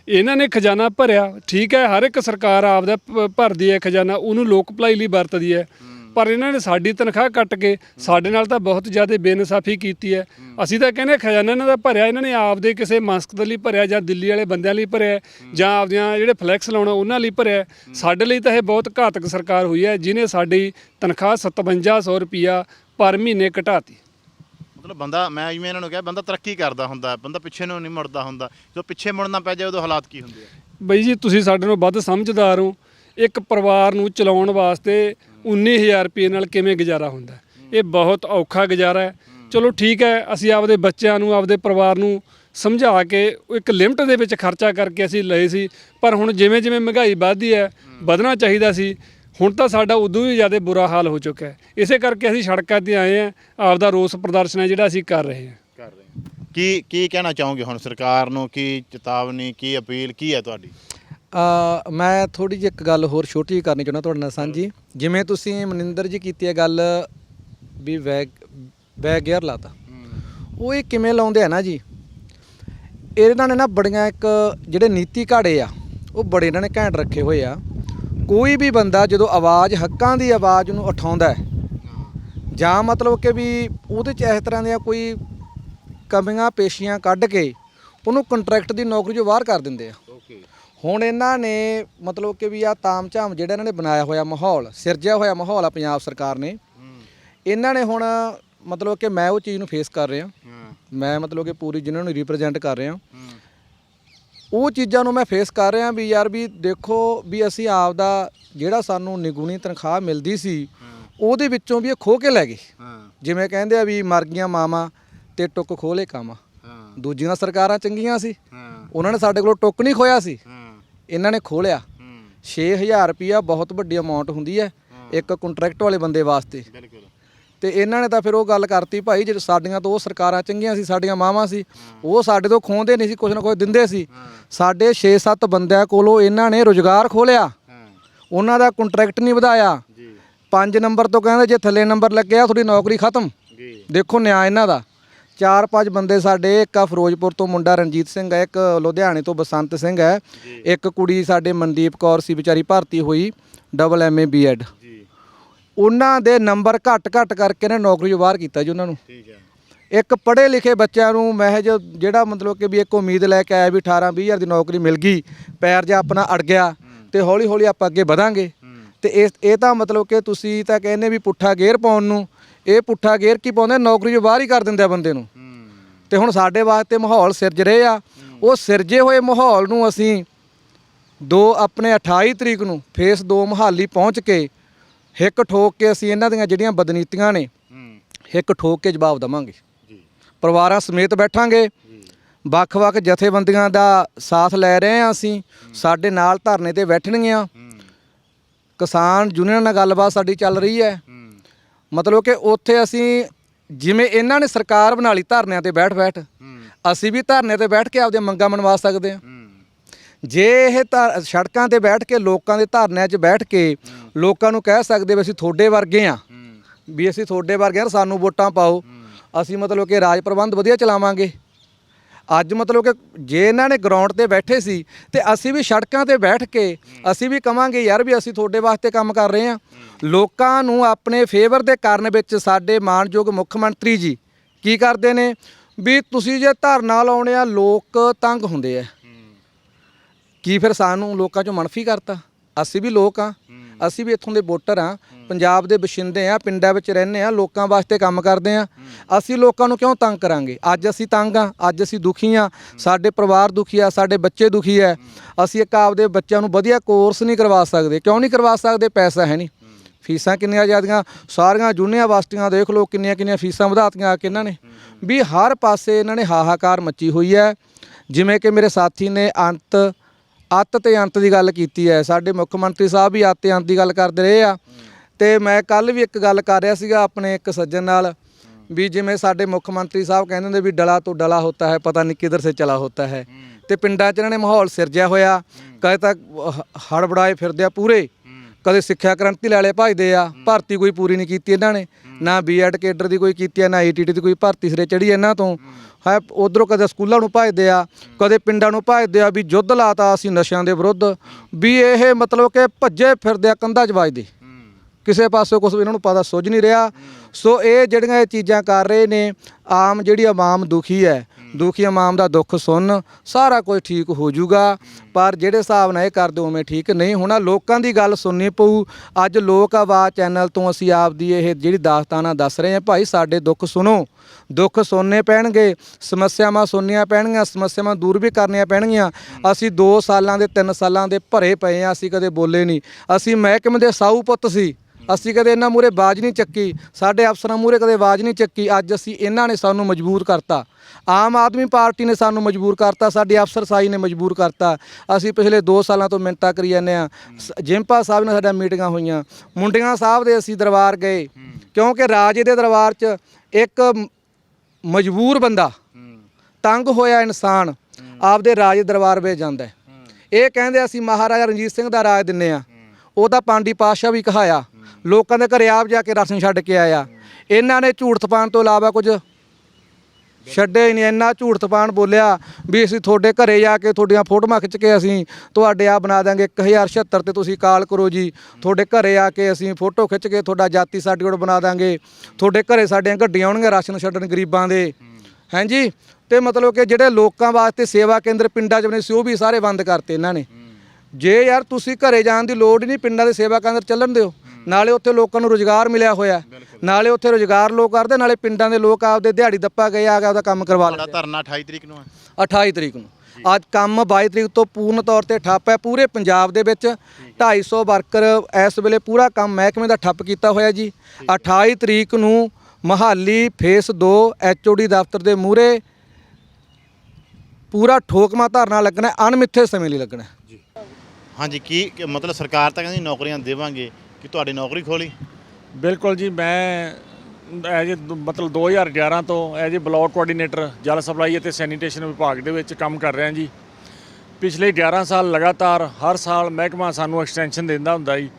ਇਹਨਾਂ ਨੇ ਖਜ਼ਾਨਾ ਭਰਿਆ ਠੀਕ ਹੈ ਹਰ ਇੱਕ ਸਰਕਾਰ ਆਪਦਾ ਭਰਦੀ ਹੈ ਖਜ਼ਾਨਾ ਉਹਨੂੰ ਲੋਕ ਭਲਾਈ ਲਈ ਵਰਤਦੀ ਹੈ। ਪਰ ਇਹਨਾਂ ਨੇ ਸਾਡੀ ਤਨਖਾਹ ਕੱਟ ਕੇ ਸਾਡੇ ਨਾਲ ਤਾਂ ਬਹੁਤ ਜ਼ਿਆਦਾ ਬੇਇਨਸਾਫੀ ਕੀਤੀ ਹੈ। ਅਸੀਂ ਤਾਂ ਕਹਿੰਦੇ ਖਜ਼ਾਨਾ ਇਹਨਾਂ ਦਾ ਭਰਿਆ ਇਹਨਾਂ ਨੇ ਆਪਦੇ ਕਿਸੇ ਮਕਸਦ ਲਈ ਭਰਿਆ ਜਾਂ ਦਿੱਲੀ ਵਾਲੇ ਬੰਦਿਆਂ ਲਈ ਭਰਿਆ ਜਾਂ ਆਪਦੀਆਂ ਜਿਹੜੇ ਫਲੈਕਸ ਲਾਉਣਾ ਉਹਨਾਂ ਲਈ ਭਰਿਆ ਸਾਡੇ ਲਈ ਤਾਂ ਇਹ ਬਹੁਤ ਘਾਤਕ ਸਰਕਾਰ ਹੋਈ ਹੈ ਜਿਨੇ ਸਾਡੀ ਤਨਖਾਹ 5700 ਰੁਪਿਆ ਪਰ ਮਹੀਨੇ ਘਟਾਤੀ। ਮਤਲਬ ਬੰਦਾ, ਮੈਂ ਜਿਵੇਂ ਇਹਨਾਂ ਨੂੰ ਕਿਹਾ, ਬੰਦਾ ਤਰੱਕੀ ਕਰਦਾ ਹੁੰਦਾ, ਬੰਦਾ ਪਿੱਛੇ ਨੂੰ ਨਹੀਂ ਮੁੜਦਾ ਹੁੰਦਾ। ਜਦੋਂ ਪਿੱਛੇ ਮੁੜਨਾ ਪੈ ਜਾਏ, ਉਦੋਂ ਹਾਲਾਤ ਕੀ ਹੁੰਦੇ ਆ? ਬਈ ਜੀ, ਤੁਸੀਂ ਸਾਡੇ ਨੂੰ ਵੱਧ ਸਮਝਦਾਰ ਹੋ। ਇੱਕ ਪਰਿਵਾਰ ਨੂੰ ਚਲਾਉਣ ਵਾਸਤੇ 19000 ਰੁਪਏ ਨਾਲ ਕਿਵੇਂ ਗੁਜ਼ਾਰਾ ਹੁੰਦਾ? ਇਹ ਬਹੁਤ ਔਖਾ ਗੁਜ਼ਾਰਾ ਹੈ। ਚਲੋ ਠੀਕ ਹੈ, ਅਸੀਂ ਆਪਦੇ ਬੱਚਿਆਂ ਨੂੰ, ਆਪਦੇ ਪਰਿਵਾਰ ਨੂੰ ਸਮਝਾ ਕੇ, ਇੱਕ ਲਿਮਟ ਦੇ ਵਿੱਚ ਖਰਚਾ ਕਰਕੇ ਅਸੀਂ ਲਏ ਸੀ। ਪਰ ਹੁਣ ਜਿਵੇਂ ਜਿਵੇਂ ਮਹਿੰਗਾਈ ਵੱਧਦੀ ਹੈ, ਵਧਣਾ ਚਾਹੀਦਾ ਸੀ। ਹੁਣ ਤਾਂ ਸਾਡਾ ਉਦੋਂ ਵੀ ਜ਼ਿਆਦਾ ਬੁਰਾ ਹਾਲ ਹੋ ਚੁੱਕਾ ਹੈ। ਇਸੇ ਕਰਕੇ ਅਸੀਂ ਸੜਕਾਂ ਤੇ ਆਏ ਹਾਂ ਆਪਦਾ ਰੋਸ ਪ੍ਰਦਰਸ਼ਨ ਹੈ ਜਿਹੜਾ ਅਸੀਂ ਕਰ ਰਹੇ ਹਾਂ। ਕਰ ਰਹੇ ਕੀ ਕੀ ਕਹਿਣਾ ਚਾਹੋਗੇ ਹੁਣ ਸਰਕਾਰ ਨੂੰ? ਕੀ ਚੇਤਾਵਨੀ ਕੀ ਅਪੀਲ ਕੀ ਹੈ ਤੁਹਾਡੀ? ਅ, ਮੈਂ ਥੋੜੀ ਜਿਹੀ ਇੱਕ ਗੱਲ ਹੋਰ ਛੋਟੀ ਜਿਹੀ ਕਰਨੀ ਚਾਹੁੰਦਾ ਤੁਹਾਡੇ ਨਾਲ ਸਾਂਝੀ। ਜਿਵੇਂ ਤੁਸੀਂ ਮਨਿੰਦਰ ਜੀ ਕੀਤੀ ਹੈ ਗੱਲ ਵੀ ਵੈਗ ਬੈਗ ਗੇਅਰ ਲਾਤਾ। ਉਹ ਇਹ ਕਿਵੇਂ ਲਾਉਂਦੇ ਆ ਨਾ ਜੀ? ਇਹਨਾਂ ਨੇ ਨਾ ਬੜੀਆਂ ਇੱਕ ਜਿਹੜੇ ਨੀਤੀ ਘਾੜੇ ਆ ਉਹ ਬੜੇ ਇਹਨਾਂ ਨੇ ਘੈਂਟ ਰੱਖੇ ਹੋਏ ਆ। ਕੋਈ ਵੀ ਬੰਦਾ ਜਦੋਂ ਆਵਾਜ਼ ਹੱਕਾਂ ਦੀ ਆਵਾਜ਼ ਨੂੰ ਉਠਾਉਂਦਾ ਹੈ ਜਾਂ ਮਤਲਬ ਕਿ ਵੀ ਉਹਦੇ ਚ ਇਸ ਤਰ੍ਹਾਂ ਦੀਆਂ ਕੋਈ ਕਮੀਆਂ ਪੇਸ਼ੀਆਂ ਕੱਢ ਕੇ ਉਹਨੂੰ ਕੰਟਰੈਕਟ ਦੀ ਨੌਕਰੀ ਚੋਂ ਬਾਹਰ ਕਰ ਦਿੰਦੇ ਆ। ਓਕੇ ਹੁਣ ਇਹਨਾਂ ਨੇ ਮਤਲਬ ਕਿ ਵੀ ਆ ਤਾਮਝਾਮ ਜਿਹੜਾ ਇਹਨਾਂ ਨੇ ਬਣਾਇਆ ਹੋਇਆ ਮਾਹੌਲ ਸਿਰਜਿਆ ਹੋਇਆ ਮਾਹੌਲ ਆ ਪੰਜਾਬ ਸਰਕਾਰ ਨੇ। ਇਹਨਾਂ ਨੇ ਹੁਣ ਮਤਲਬ ਕਿ ਮੈਂ ਉਹ ਚੀਜ਼ ਨੂੰ ਫੇਸ ਕਰ ਰਿਹਾ। ਮੈਂ ਮਤਲਬ ਕਿ ਪੂਰੀ ਜਿਨ੍ਹਾਂ ਨੂੰ ਰਿਪਰੈਜ਼ੈਂਟ ਕਰ ਰਿਹਾ। ਉਹ ਚੀਜ਼ਾਂ ਨੂੰ ਮੈਂ ਫੇਸ ਕਰ ਰਿਹਾ ਵੀ ਯਾਰ ਵੀ ਦੇਖੋ ਵੀ ਅਸੀਂ ਆਪ ਦਾ ਜਿਹੜਾ ਸਾਨੂੰ ਨਿਗੁਣੀ ਤਨਖਾਹ ਮਿਲਦੀ ਸੀ ਉਹਦੇ ਵਿੱਚੋਂ ਵੀ ਇਹ ਖੋ ਕੇ ਲੈ ਗਏ। ਜਿਵੇਂ ਕਹਿੰਦੇ ਆ ਵੀ ਮਰ ਗਈਆਂ ਮਾਵਾਂ ਤੇ ਟੁੱਕ ਖੋਲੇ ਕੰਮ ਦੂਜੀਆਂ ਸਰਕਾਰਾਂ ਚੰਗੀਆਂ ਸੀ ਉਹਨਾਂ ਨੇ ਸਾਡੇ ਕੋਲੋਂ ਟੁੱਕ ਨਹੀਂ ਖੋਇਆ ਸੀ। ਇਹਨਾਂ ਨੇ ਖੋਲਿਆ ਹੂੰ। 6000 ਰੁਪਿਆ ਬਹੁਤ ਵੱਡੀ ਅਮਾਉਂਟ ਹੁੰਦੀ ਹੈ ਇੱਕ ਕੰਟਰੈਕਟ ਵਾਲੇ ਬੰਦੇ ਵਾਸਤੇ। ਬਿਲਕੁਲ। ਤੇ ਇਹਨਾਂ ਨੇ ਤਾਂ ਫਿਰ ਉਹ ਗੱਲ ਕਰਤੀ ਭਾਈ ਜੇ ਸਾਡੀਆਂ ਤੋਂ ਉਹ ਸਰਕਾਰਾਂ ਚੰਗੀਆਂ ਸੀ ਸਾਡੀਆਂ ਮਾਵਾਂ ਸੀ ਉਹ ਸਾਡੇ ਤੋਂ ਖੋਹਦੇ ਨਹੀਂ ਸੀ ਕੁਝ ਨਾ ਕੁਝ ਦਿੰਦੇ ਸੀ। ਸਾਡੇ 6-7 ਬੰਦਿਆਂ ਕੋਲੋਂ ਇਹਨਾਂ ਨੇ ਰੁਜ਼ਗਾਰ ਖੋਲਿਆ ਉਹਨਾਂ ਦਾ ਕੰਟਰੈਕਟ ਨਹੀਂ ਵਧਾਇਆ। ਜੀ। 5 ਨੰਬਰ ਤੋਂ ਕਹਿੰਦੇ ਜੇ ਥੱਲੇ ਨੰਬਰ ਲੱਗਿਆ ਤੁਹਾਡੀ ਨੌਕਰੀ ਖਤਮ। ਜੀ। ਦੇਖੋ ਨਿਆਂ ਇਹਨਾਂ ਦਾ। ਚਾਰ ਪੰਜ ਬੰਦੇ ਸਾਡੇ ਇੱਕ ਆ ਫਿਰੋਜ਼ਪੁਰ ਤੋਂ ਮੁੰਡਾ ਰਣਜੀਤ ਸਿੰਘ ਹੈ ਇੱਕ ਲੁਧਿਆਣੇ ਤੋਂ ਬਸੰਤ ਸਿੰਘ ਹੈ। ਇੱਕ ਕੁੜੀ ਸਾਡੇ ਮਨਦੀਪ ਕੌਰ ਸੀ ਵਿਚਾਰੀ ਭਰਤੀ ਹੋਈ ਡਬਲ ਐਮਏ ਬੀਐਡ ਉਹਨਾਂ ਦੇ ਨੰਬਰ ਘੱਟ ਘੱਟ ਕਰਕੇ ਨੇ ਨੌਕਰੀ ਬਾਹਰ ਕੀਤਾ ਜੀ ਉਹਨਾਂ ਨੂੰ। ਠੀਕ ਹੈ। ਇੱਕ ਪੜ੍ਹੇ ਲਿਖੇ ਬੱਚਿਆਂ ਨੂੰ ਮਹਿਜ ਜਿਹੜਾ ਮਤਲਬ ਕਿ ਵੀ ਇੱਕ ਉਮੀਦ ਲੈ ਕੇ ਆਇਆ ਵੀ 18 20 ਹਜ਼ਾਰ ਦੀ ਨੌਕਰੀ ਮਿਲ ਗਈ ਪੈਰ ਜਾਂ ਆਪਣਾ ਅੜ ਗਿਆ ਤੇ ਹੌਲੀ ਹੌਲੀ ਆਪਾਂ ਅੱਗੇ ਵਧਾਂਗੇ। ਤੇ ਇਹ ਇਹ ਤਾਂ ਮਤਲਬ ਕਿ ਤੁਸੀਂ ਤਾਂ ਕਹਿੰਦੇ ਵੀ ਪੁੱਠਾ ਗੇਅਰ ਪਾਉਣ ਨੂੰ ਇਹ ਪੁੱਠਾ ਗੇਅਰ ਕੀ ਪਾਉਂਦੇ ਨੌਕਰੀ ਜੋ ਬਾਹਰ ਹੀ ਕਰ ਦਿੰਦੇ ਆ ਬੰਦੇ ਨੂੰ। ਤੇ ਹੁਣ ਸਾਡੇ ਵਾਸਤੇ ਮਾਹੌਲ ਸਿਰਜ ਰਹੇ ਆ। ਉਹ ਸਿਰਜੇ ਹੋਏ ਮਾਹੌਲ ਨੂੰ ਅਸੀਂ ਦੋ ਆਪਣੇ 28 ਤਰੀਕ ਨੂੰ ਫੇਸ 2 ਮਹਾਲੀ ਪਹੁੰਚ ਕੇ ਹਿੱਕ ਠੋਕ ਕੇ ਅਸੀਂ ਇਹਨਾਂ ਦੀਆਂ ਜਿਹੜੀਆਂ ਬਦਨੀਤੀਆਂ ਨੇ ਹਿੱਕ ਠੋਕ ਕੇ ਜਵਾਬ ਦਵਾਂਗੇ। ਪਰਿਵਾਰਾਂ ਸਮੇਤ ਬੈਠਾਂਗੇ। ਵੱਖ-ਵੱਖ ਜਥੇਬੰਦੀਆਂ ਦਾ ਸਾਥ ਲੈ ਰਹੇ ਹਾਂ ਅਸੀਂ। ਸਾਡੇ ਨਾਲ ਧਰਨੇ ਤੇ ਬੈਠਣਗੀਆਂ। ਕਿਸਾਨ ਯੂਨੀਅਨ ਨਾਲ ਗੱਲਬਾਤ ਸਾਡੀ ਚੱਲ ਰਹੀ ਹੈ। ਮਤਲਬ ਕਿ ਉੱਥੇ ਅਸੀਂ ਜਿਵੇਂ ਇਹਨਾਂ ਨੇ ਸਰਕਾਰ ਬਣਾ ਲਈ ਧਰਨਿਆਂ ਤੇ ਬੈਠ ਬੈਠ ਅਸੀਂ ਵੀ ਧਰਨੇ ਤੇ ਬੈਠ ਕੇ ਆਪਦੀਆਂ ਮੰਗਾਂ ਮਨਵਾ ਸਕਦੇ ਹਾਂ। ਜੇ ਇਹ ਧਰ- ਸੜਕਾਂ ਤੇ ਬੈਠ ਕੇ, ਲੋਕਾਂ ਦੇ ਧਰਨਿਆਂ 'ਚ ਬੈਠ ਕੇ ਲੋਕਾਂ ਨੂੰ ਕਹਿ ਸਕਦੇ ਵੀ ਅਸੀਂ ਤੁਹਾਡੇ ਵਰਗੇ ਆ ਵੀ ਅਸੀਂ ਤੁਹਾਡੇ ਵਰਗੇ ਆ ਸਾਨੂੰ ਵੋਟਾਂ ਪਾਓ, ਅਸੀਂ ਮਤਲਬ ਕਿ ਰਾਜ ਪ੍ਰਬੰਧ ਵਧੀਆ ਚਲਾਵਾਂਗੇ। ਅੱਜ ਮਤਲਬ ਕਿ ਜੇ ਇਹਨਾਂ ਨੇ ਗਰਾਊਂਡ ਤੇ ਬੈਠੇ ਸੀ ਤੇ ਅਸੀਂ ਵੀ ਸੜਕਾਂ ਤੇ ਬੈਠ ਕੇ ਅਸੀਂ ਵੀ ਕਵਾਂਗੇ ਯਾਰ ਵੀ ਅਸੀਂ ਤੁਹਾਡੇ ਵਾਸਤੇ ਕੰਮ ਕਰ ਰਹੇ ਹਾਂ। ਲੋਕਾਂ ਨੂੰ ਆਪਣੇ ਫੇਵਰ ਦੇ ਕਾਰਨ ਵਿੱਚ ਸਾਡੇ ਮਾਨਯੋਗ ਮੁੱਖ ਮੰਤਰੀ ਜੀ ਕੀ ਕਰਦੇ ਨੇ? ਵੀ ਤੁਸੀਂ ਜੇ ਧਰਨਾ ਲਾਉਣੇ ਆ, ਲੋਕ ਤੰਗ ਹੁੰਦੇ ਆ। ਕੀ ਫਿਰ ਸਾਨੂੰ ਲੋਕਾਂ ਚੋਂ ਮਨਫੀ ਕਰਤਾ? ਅਸੀਂ ਵੀ ਲੋਕ ਆ ਅਸੀਂ ਵੀ ਇੱਥੋਂ ਦੇ ਵੋਟਰ ਆ ਪੰਜਾਬ ਦੇ ਵਸਿੰਦੇ ਆ ਪਿੰਡਾਂ ਵਿੱਚ ਰਹਿੰਦੇ ਆ ਲੋਕਾਂ ਵਾਸਤੇ ਕੰਮ ਕਰਦੇ ਆ ਅਸੀਂ ਲੋਕਾਂ ਨੂੰ ਕਿਉਂ ਤੰਗ ਕਰਾਂਗੇ? ਅੱਜ ਅਸੀਂ ਤੰਗ ਆ ਅੱਜ ਅਸੀਂ ਦੁਖੀ ਆ ਸਾਡੇ ਪਰਿਵਾਰ ਦੁਖੀ ਆ ਸਾਡੇ ਬੱਚੇ ਦੁਖੀ ਆ। ਅਸੀਂ ਇੱਕ ਆਪਦੇ ਬੱਚਿਆਂ ਨੂੰ ਵਧੀਆ ਕੋਰਸ ਨਹੀਂ ਕਰਵਾ ਸਕਦੇ। ਕਿਉਂ ਨਹੀਂ ਕਰਵਾ ਸਕਦੇ? ਪੈਸਾ ਹੈ ਨਹੀਂ। ਫੀਸਾਂ ਕਿੰਨੀਆਂ ਜ਼ਿਆਦੀਆਂ? ਸਾਰੀਆਂ ਯੂਨੀਵਰਸਿਟੀਆਂ ਦੇਖ ਲਓ ਕਿੰਨੀਆਂ ਕਿੰਨੀਆਂ ਫੀਸਾਂ ਵਧਾਤੀਆਂ ਆ ਕੇ ਇਹਨਾਂ ਨੇ। ਵੀ ਹਰ ਪਾਸੇ ਇਹਨਾਂ ਨੇ ਹਾਹਾਕਾਰ ਮੱਚੀ ਹੋਈ ਹੈ। ਜਿਵੇਂ ਕਿ ਮੇਰੇ ਸਾਥੀ ਨੇ ਅੰਤ ਅੱਤ ਤੇ ਅੰਤ ਦੀ ਗੱਲ ਕੀਤੀ ਹੈ। ਸਾਡੇ ਮੁੱਖ ਮੰਤਰੀ ਸਾਹਿਬ ਵੀ ਅੱਤ ਤੇ ਅੰਤ ਦੀ ਗੱਲ ਕਰਦੇ ਰਹੇ ਆ। ਤੇ ਮੈਂ ਕੱਲ ਵੀ ਇੱਕ ਗੱਲ ਕਰ ਰਿਹਾ ਸੀਗਾ ਆਪਣੇ ਇੱਕ ਸੱਜਣ ਨਾਲ ਵੀ ਜਿਵੇਂ ਸਾਡੇ ਮੁੱਖ ਮੰਤਰੀ ਸਾਹਿਬ ਕਹਿੰਦੇ ਹੁੰਦੇ ਵੀ ਡਲਾ ਤੋਂ ਡਲਾ ਹੁੰਦਾ ਹੈ, ਪਤਾ ਨਹੀਂ ਕਿੱਧਰ ਸੇ ਚਲਾ ਹੁੰਦਾ ਹੈ। ਤੇ ਪਿੰਡਾਂ 'ਚ ਇਹਨਾਂ ਨੇ ਮਾਹੌਲ ਸਿਰਜਿਆ ਹੋਇਆ। ਕਦੇ ਤੱਕ ਹੜਬੜਾਏ ਫਿਰਦੇ ਆ ਪੂਰੇ। ਕਦੇ ਸਿੱਖਿਆ ਕ੍ਰਾਂਤੀ ਲੈ ਲੈ ਭਜਦੇ ਆ ਭਰਤੀ ਕੋਈ ਪੂਰੀ ਨਹੀਂ ਕੀਤੀ ਇਹਨਾਂ ਨੇ। ਨਾ ਬੀਐਡ ਕੇਡਰ ਦੀ ਕੋਈ ਕੀਤੀ ਆ ਨਾ ਈਟੀਟੀ ਦੀ ਕੋਈ ਭਰਤੀ ਸਿਰੇ ਚੜੀ ਇਹਨਾਂ ਤੋਂ। ਹੈ। ਉਧਰੋਂ ਕਦੇ ਸਕੂਲਾਂ ਨੂੰ ਭਜਦੇ ਆ ਕਦੇ ਪਿੰਡਾਂ ਨੂੰ ਭਜਦੇ ਆ ਵੀ ਯੁੱਧ ਲਾਤਾ ਅਸੀਂ ਨਸ਼ਿਆਂ ਦੇ ਵਿਰੁੱਧ। ਵੀ ਇਹ ਮਤਲਬ ਕਿ ਭੱਜੇ ਫਿਰਦੇ ਆ ਕੰਧਾਂ 'ਚ ਵੱਜਦੇ। ਕਿਸੇ ਪਾਸੇ ਕੁਝ ਇਹਨਾਂ ਨੂੰ ਪਤਾ ਸੁੱਝ ਨਹੀਂ ਰਿਹਾ। ਸੋ ਇਹ ਜਿਹੜੀਆਂ ਇਹ ਚੀਜ਼ਾਂ ਕਰ ਰਹੇ ਨੇ ਆਮ ਜਿਹੜੀ ਆਵਾਮ ਦੁਖੀ ਹੈ ਦੁਖੀ ਆਵਾਮ ਦਾ ਦੁੱਖ ਸੁਣ, ਸਾਰਾ ਕੁਝ ਠੀਕ ਹੋ ਜਾਊਗਾ ਪਰ ਜਿਹੜੇ ਹਿਸਾਬ ਨਾਲ ਇਹ ਕਰਦੇ, ਉਵੇਂ ਠੀਕ ਨਹੀਂ ਹੋਣਾ। ਲੋਕਾਂ ਦੀ ਗੱਲ ਸੁਣਨੀ ਪਊ। ਅੱਜ ਲੋਕ ਆਵਾਜ਼ ਚੈਨਲ ਤੋਂ ਅਸੀਂ ਆਪਦੀ ਇਹ ਜਿਹੜੀ ਦਾਸਤਾਨਾ ਦੱਸ ਰਹੇ ਹਾਂ, ਭਾਈ ਸਾਡੇ ਦੁੱਖ ਸੁਣੋ। ਦੁੱਖ ਸੁਣਨੇ ਪੈਣਗੇ, ਸਮੱਸਿਆਵਾਂ ਸੁਣਨੀਆਂ ਪੈਣਗੀਆਂ, ਸਮੱਸਿਆਵਾਂ ਦੂਰ ਵੀ ਕਰਨੀਆਂ ਪੈਣਗੀਆਂ। ਅਸੀਂ 2 ਸਾਲਾਂ ਦੇ 3 ਸਾਲਾਂ ਦੇ ਭਰੇ ਪਏ ਆ ਅਸੀਂ ਕਦੇ ਬੋਲੇ ਨਹੀਂ। ਅਸੀਂ ਮਹਿਕਮੇ ਦੇ ਸਾਊ ਪੁੱਤ ਸੀ। ਅਸੀਂ ਕਦੇ ਇਹਨਾਂ ਮੂਰੇ ਬਾਜ ਨਹੀਂ ਚੱਕੀ, ਸਾਡੇ ਅਫਸਰਾਂ ਮੂਰੇ ਕਦੇ ਆਵਾਜ਼ ਨਹੀਂ ਚੱਕੀ, ਅੱਜ ਅਸੀਂ ਇਹਨਾਂ ਨੇ ਸਾਨੂੰ ਮਜਬੂਰ ਕਰਤਾ। ਆਮ ਆਦਮੀ ਪਾਰਟੀ ਨੇ ਸਾਨੂੰ ਮਜਬੂਰ ਕਰਤਾ, ਸਾਡੀ ਅਫਸਰਸ਼ਾਹੀ ਨੇ ਮਜਬੂਰ ਕਰਤਾ। ਅਸੀਂ ਪਿਛਲੇ 2 ਸਾਲਾਂ ਤੋਂ ਮਿੰਤਾ ਕਰੀ ਜਾਂਦੇ ਆ ਜਿੰਪਾ ਸਾਹਿਬ ਨਾਲ ਸਾਡਾ ਮੀਟਿੰਗਾਂ ਹੋਈਆਂ। ਮੁੰਡਿਆਂ ਸਾਹਿਬ ਦੇ ਅਸੀਂ ਦਰਬਾਰ ਗਏ। ਕਿਉਂਕਿ ਰਾਜੇ ਦੇ ਦਰਬਾਰ 'ਚ ਇੱਕ ਮਜਬੂਰ ਬੰਦਾ ਤੰਗ ਹੋਇਆ ਇਨਸਾਨ ਆਪਦੇ ਰਾਜ ਦਰਬਾਰ ਵਿੱਚ ਜਾਂਦਾ ਇਹ ਕਹਿੰਦੇ ਅਸੀਂ ਮਹਾਰਾਜਾ ਰਣਜੀਤ ਸਿੰਘ ਦਾ ਰਾਜ ਦਿੰਨੇ ਆ ਉਹਦਾ ਪਾਂਡੀ ਪਾਸ਼ਾ ਵੀ ਕਹਾਇਆ ਲੋਕਾਂ ਦੇ ਘਰੇ ਆਪ ਜਾ ਕੇ ਰਾਸ਼ਨ ਛੱਡ ਕੇ ਆਇਆ। ਇਹਨਾਂ ਨੇ ਝੂਠ ਤਪਾਣ ਤੋਂ ਇਲਾਵਾ ਕੁਝ ਛੱਡੇ ਹੀ ਨਹੀਂ। ਇੰਨਾ ਝੂਠ ਤਪਾਣ ਬੋਲਿਆ ਵੀ ਅਸੀਂ ਤੁਹਾਡੇ ਘਰੇ ਜਾ ਕੇ ਤੁਹਾਡੀਆਂ ਫੋਟੋਆਂ ਖਿੱਚ ਕੇ ਅਸੀਂ ਤੁਹਾਡੇ ਆ ਬਣਾ ਦਾਂਗੇ। 1076 ਤੇ ਤੁਸੀਂ ਕਾਲ ਕਰੋ ਜੀ, ਤੁਹਾਡੇ ਘਰੇ ਆ ਕੇ ਅਸੀਂ ਫੋਟੋ ਖਿੱਚ ਕੇ ਤੁਹਾਡਾ ਜਾਤੀ ਸਰਟੀਫਿਕੇਟ ਬਣਾ ਦਾਂਗੇ। ਤੁਹਾਡੇ ਘਰੇ ਸਾਡੀਆਂ ਗੱਡੀਆਂ ਆਉਣਗੀਆਂ ਰਾਸ਼ਨ ਛੱਡਣ ਗਰੀਬਾਂ ਦੇ। ਹਾਂਜੀ ਤੇ ਮਤਲਬ ਕਿ ਜਿਹੜੇ ਲੋਕਾਂ ਵਾਸਤੇ ਸੇਵਾ ਕੇਂਦਰ ਪਿੰਡਾਂ 'ਚ ਬਣੇ ਸੀ, ਉਹ ਵੀ ਸਾਰੇ ਬੰਦ ਕਰਤੇ ਇਹਨਾਂ ਨੇ। ਜੇ ਯਾਰ ਤੁਸੀਂ ਘਰੇ ਜਾਣ ਦੀ ਲੋੜ ਹੀ ਨਹੀਂ, ਪਿੰਡਾਂ ਦੇ ਸੇਵਾ ਕੇਂਦਰ ਚੱਲਣ ਦਿਓ। ਨਾਲੇ ਉੱਥੇ ਲੋਕਾਂ ਨੂੰ ਰੋਜ਼ਗਾਰ ਮਿਲਿਆ ਹੋਇਆ ਨਾਲੇ ਉੱਥੇ ਰੋਜ਼ਗਾਰ ਲੋਕ ਕਰਦੇ ਨਾਲੇ ਪਿੰਡਾਂ ਦੇ ਲੋਕ ਆਪਦੇ ਦਿਹਾੜੀ ਦੱਪਾ ਗਏ ਆ ਕੇ ਆਪਦਾ ਕੰਮ ਕਰਵਾ ਲੈਂਦੇ ਧਰਨਾ 28 ਤਰੀਕ ਨੂੰ ਹੈ? 28 ਤਰੀਕ ਨੂੰ। ਅੱਜ ਕੰਮ 22 ਤਰੀਕ ਤੋਂ ਪੂਰਨ ਤੌਰ ਤੇ ਠੱਪ ਹੈ। ਪੂਰੇ ਪੰਜਾਬ ਦੇ ਵਿੱਚ 250 ਵਰਕਰ ਇਸ ਵੇਲੇ ਪੂਰਾ ਕੰਮ ਮਹਿਕਮੇ ਦਾ ਠੱਪ ਕੀਤਾ ਹੋਇਆ ਜੀ। 28 ਤਰੀਕ ਨੂੰ ਮਹਾਲੀ ਫੇਸ 2 ਐਚਓਡੀ ਦਫ਼ਤਰ ਦੇ ਮੂਹਰੇ ਪੂਰਾ ਠੋਕਮਾ ਧਰਨਾ ਲੱਗਣਾ ਅਣਮਿੱਥੇ ਸਮੇਂ ਲਈ ਲੱਗਣਾ ਹੈ। ਹਾਂਜੀ ਕਿ ਮਤਲਬ ਸਰਕਾਰ ਤਾਂ ਕਹਿੰਦੀ ਨੌਕਰੀਆਂ ਦੇਵਾਂਗੇ। ਕਿ ਤੁਹਾਡੀ ਨੌਕਰੀ ਖੋਲੀ? ਬਿਲਕੁਲ ਜੀ, ਮੈਂ ਐਜ ਮਤਲਬ 2011 ਤੋਂ ਐਜ ਬਲਾਕ ਕੋਆਰਡੀਨੇਟਰ, ਜਲ ਸਪਲਾਈ ਅਤੇ ਸੈਨੀਟੇਸ਼ਨ ਵਿਭਾਗ ਦੇ ਵਿੱਚ ਕੰਮ ਕਰ ਰਿਹਾ ਜੀ। ਪਿਛਲੇ 11 ਸਾਲ ਲਗਾਤਾਰ ਹਰ ਸਾਲ ਮਹਿਕਮਾ ਸਾਨੂੰ ਐਕਸਟੈਂਸ਼ਨ ਦਿੰਦਾ ਹੁੰਦਾ ਜੀ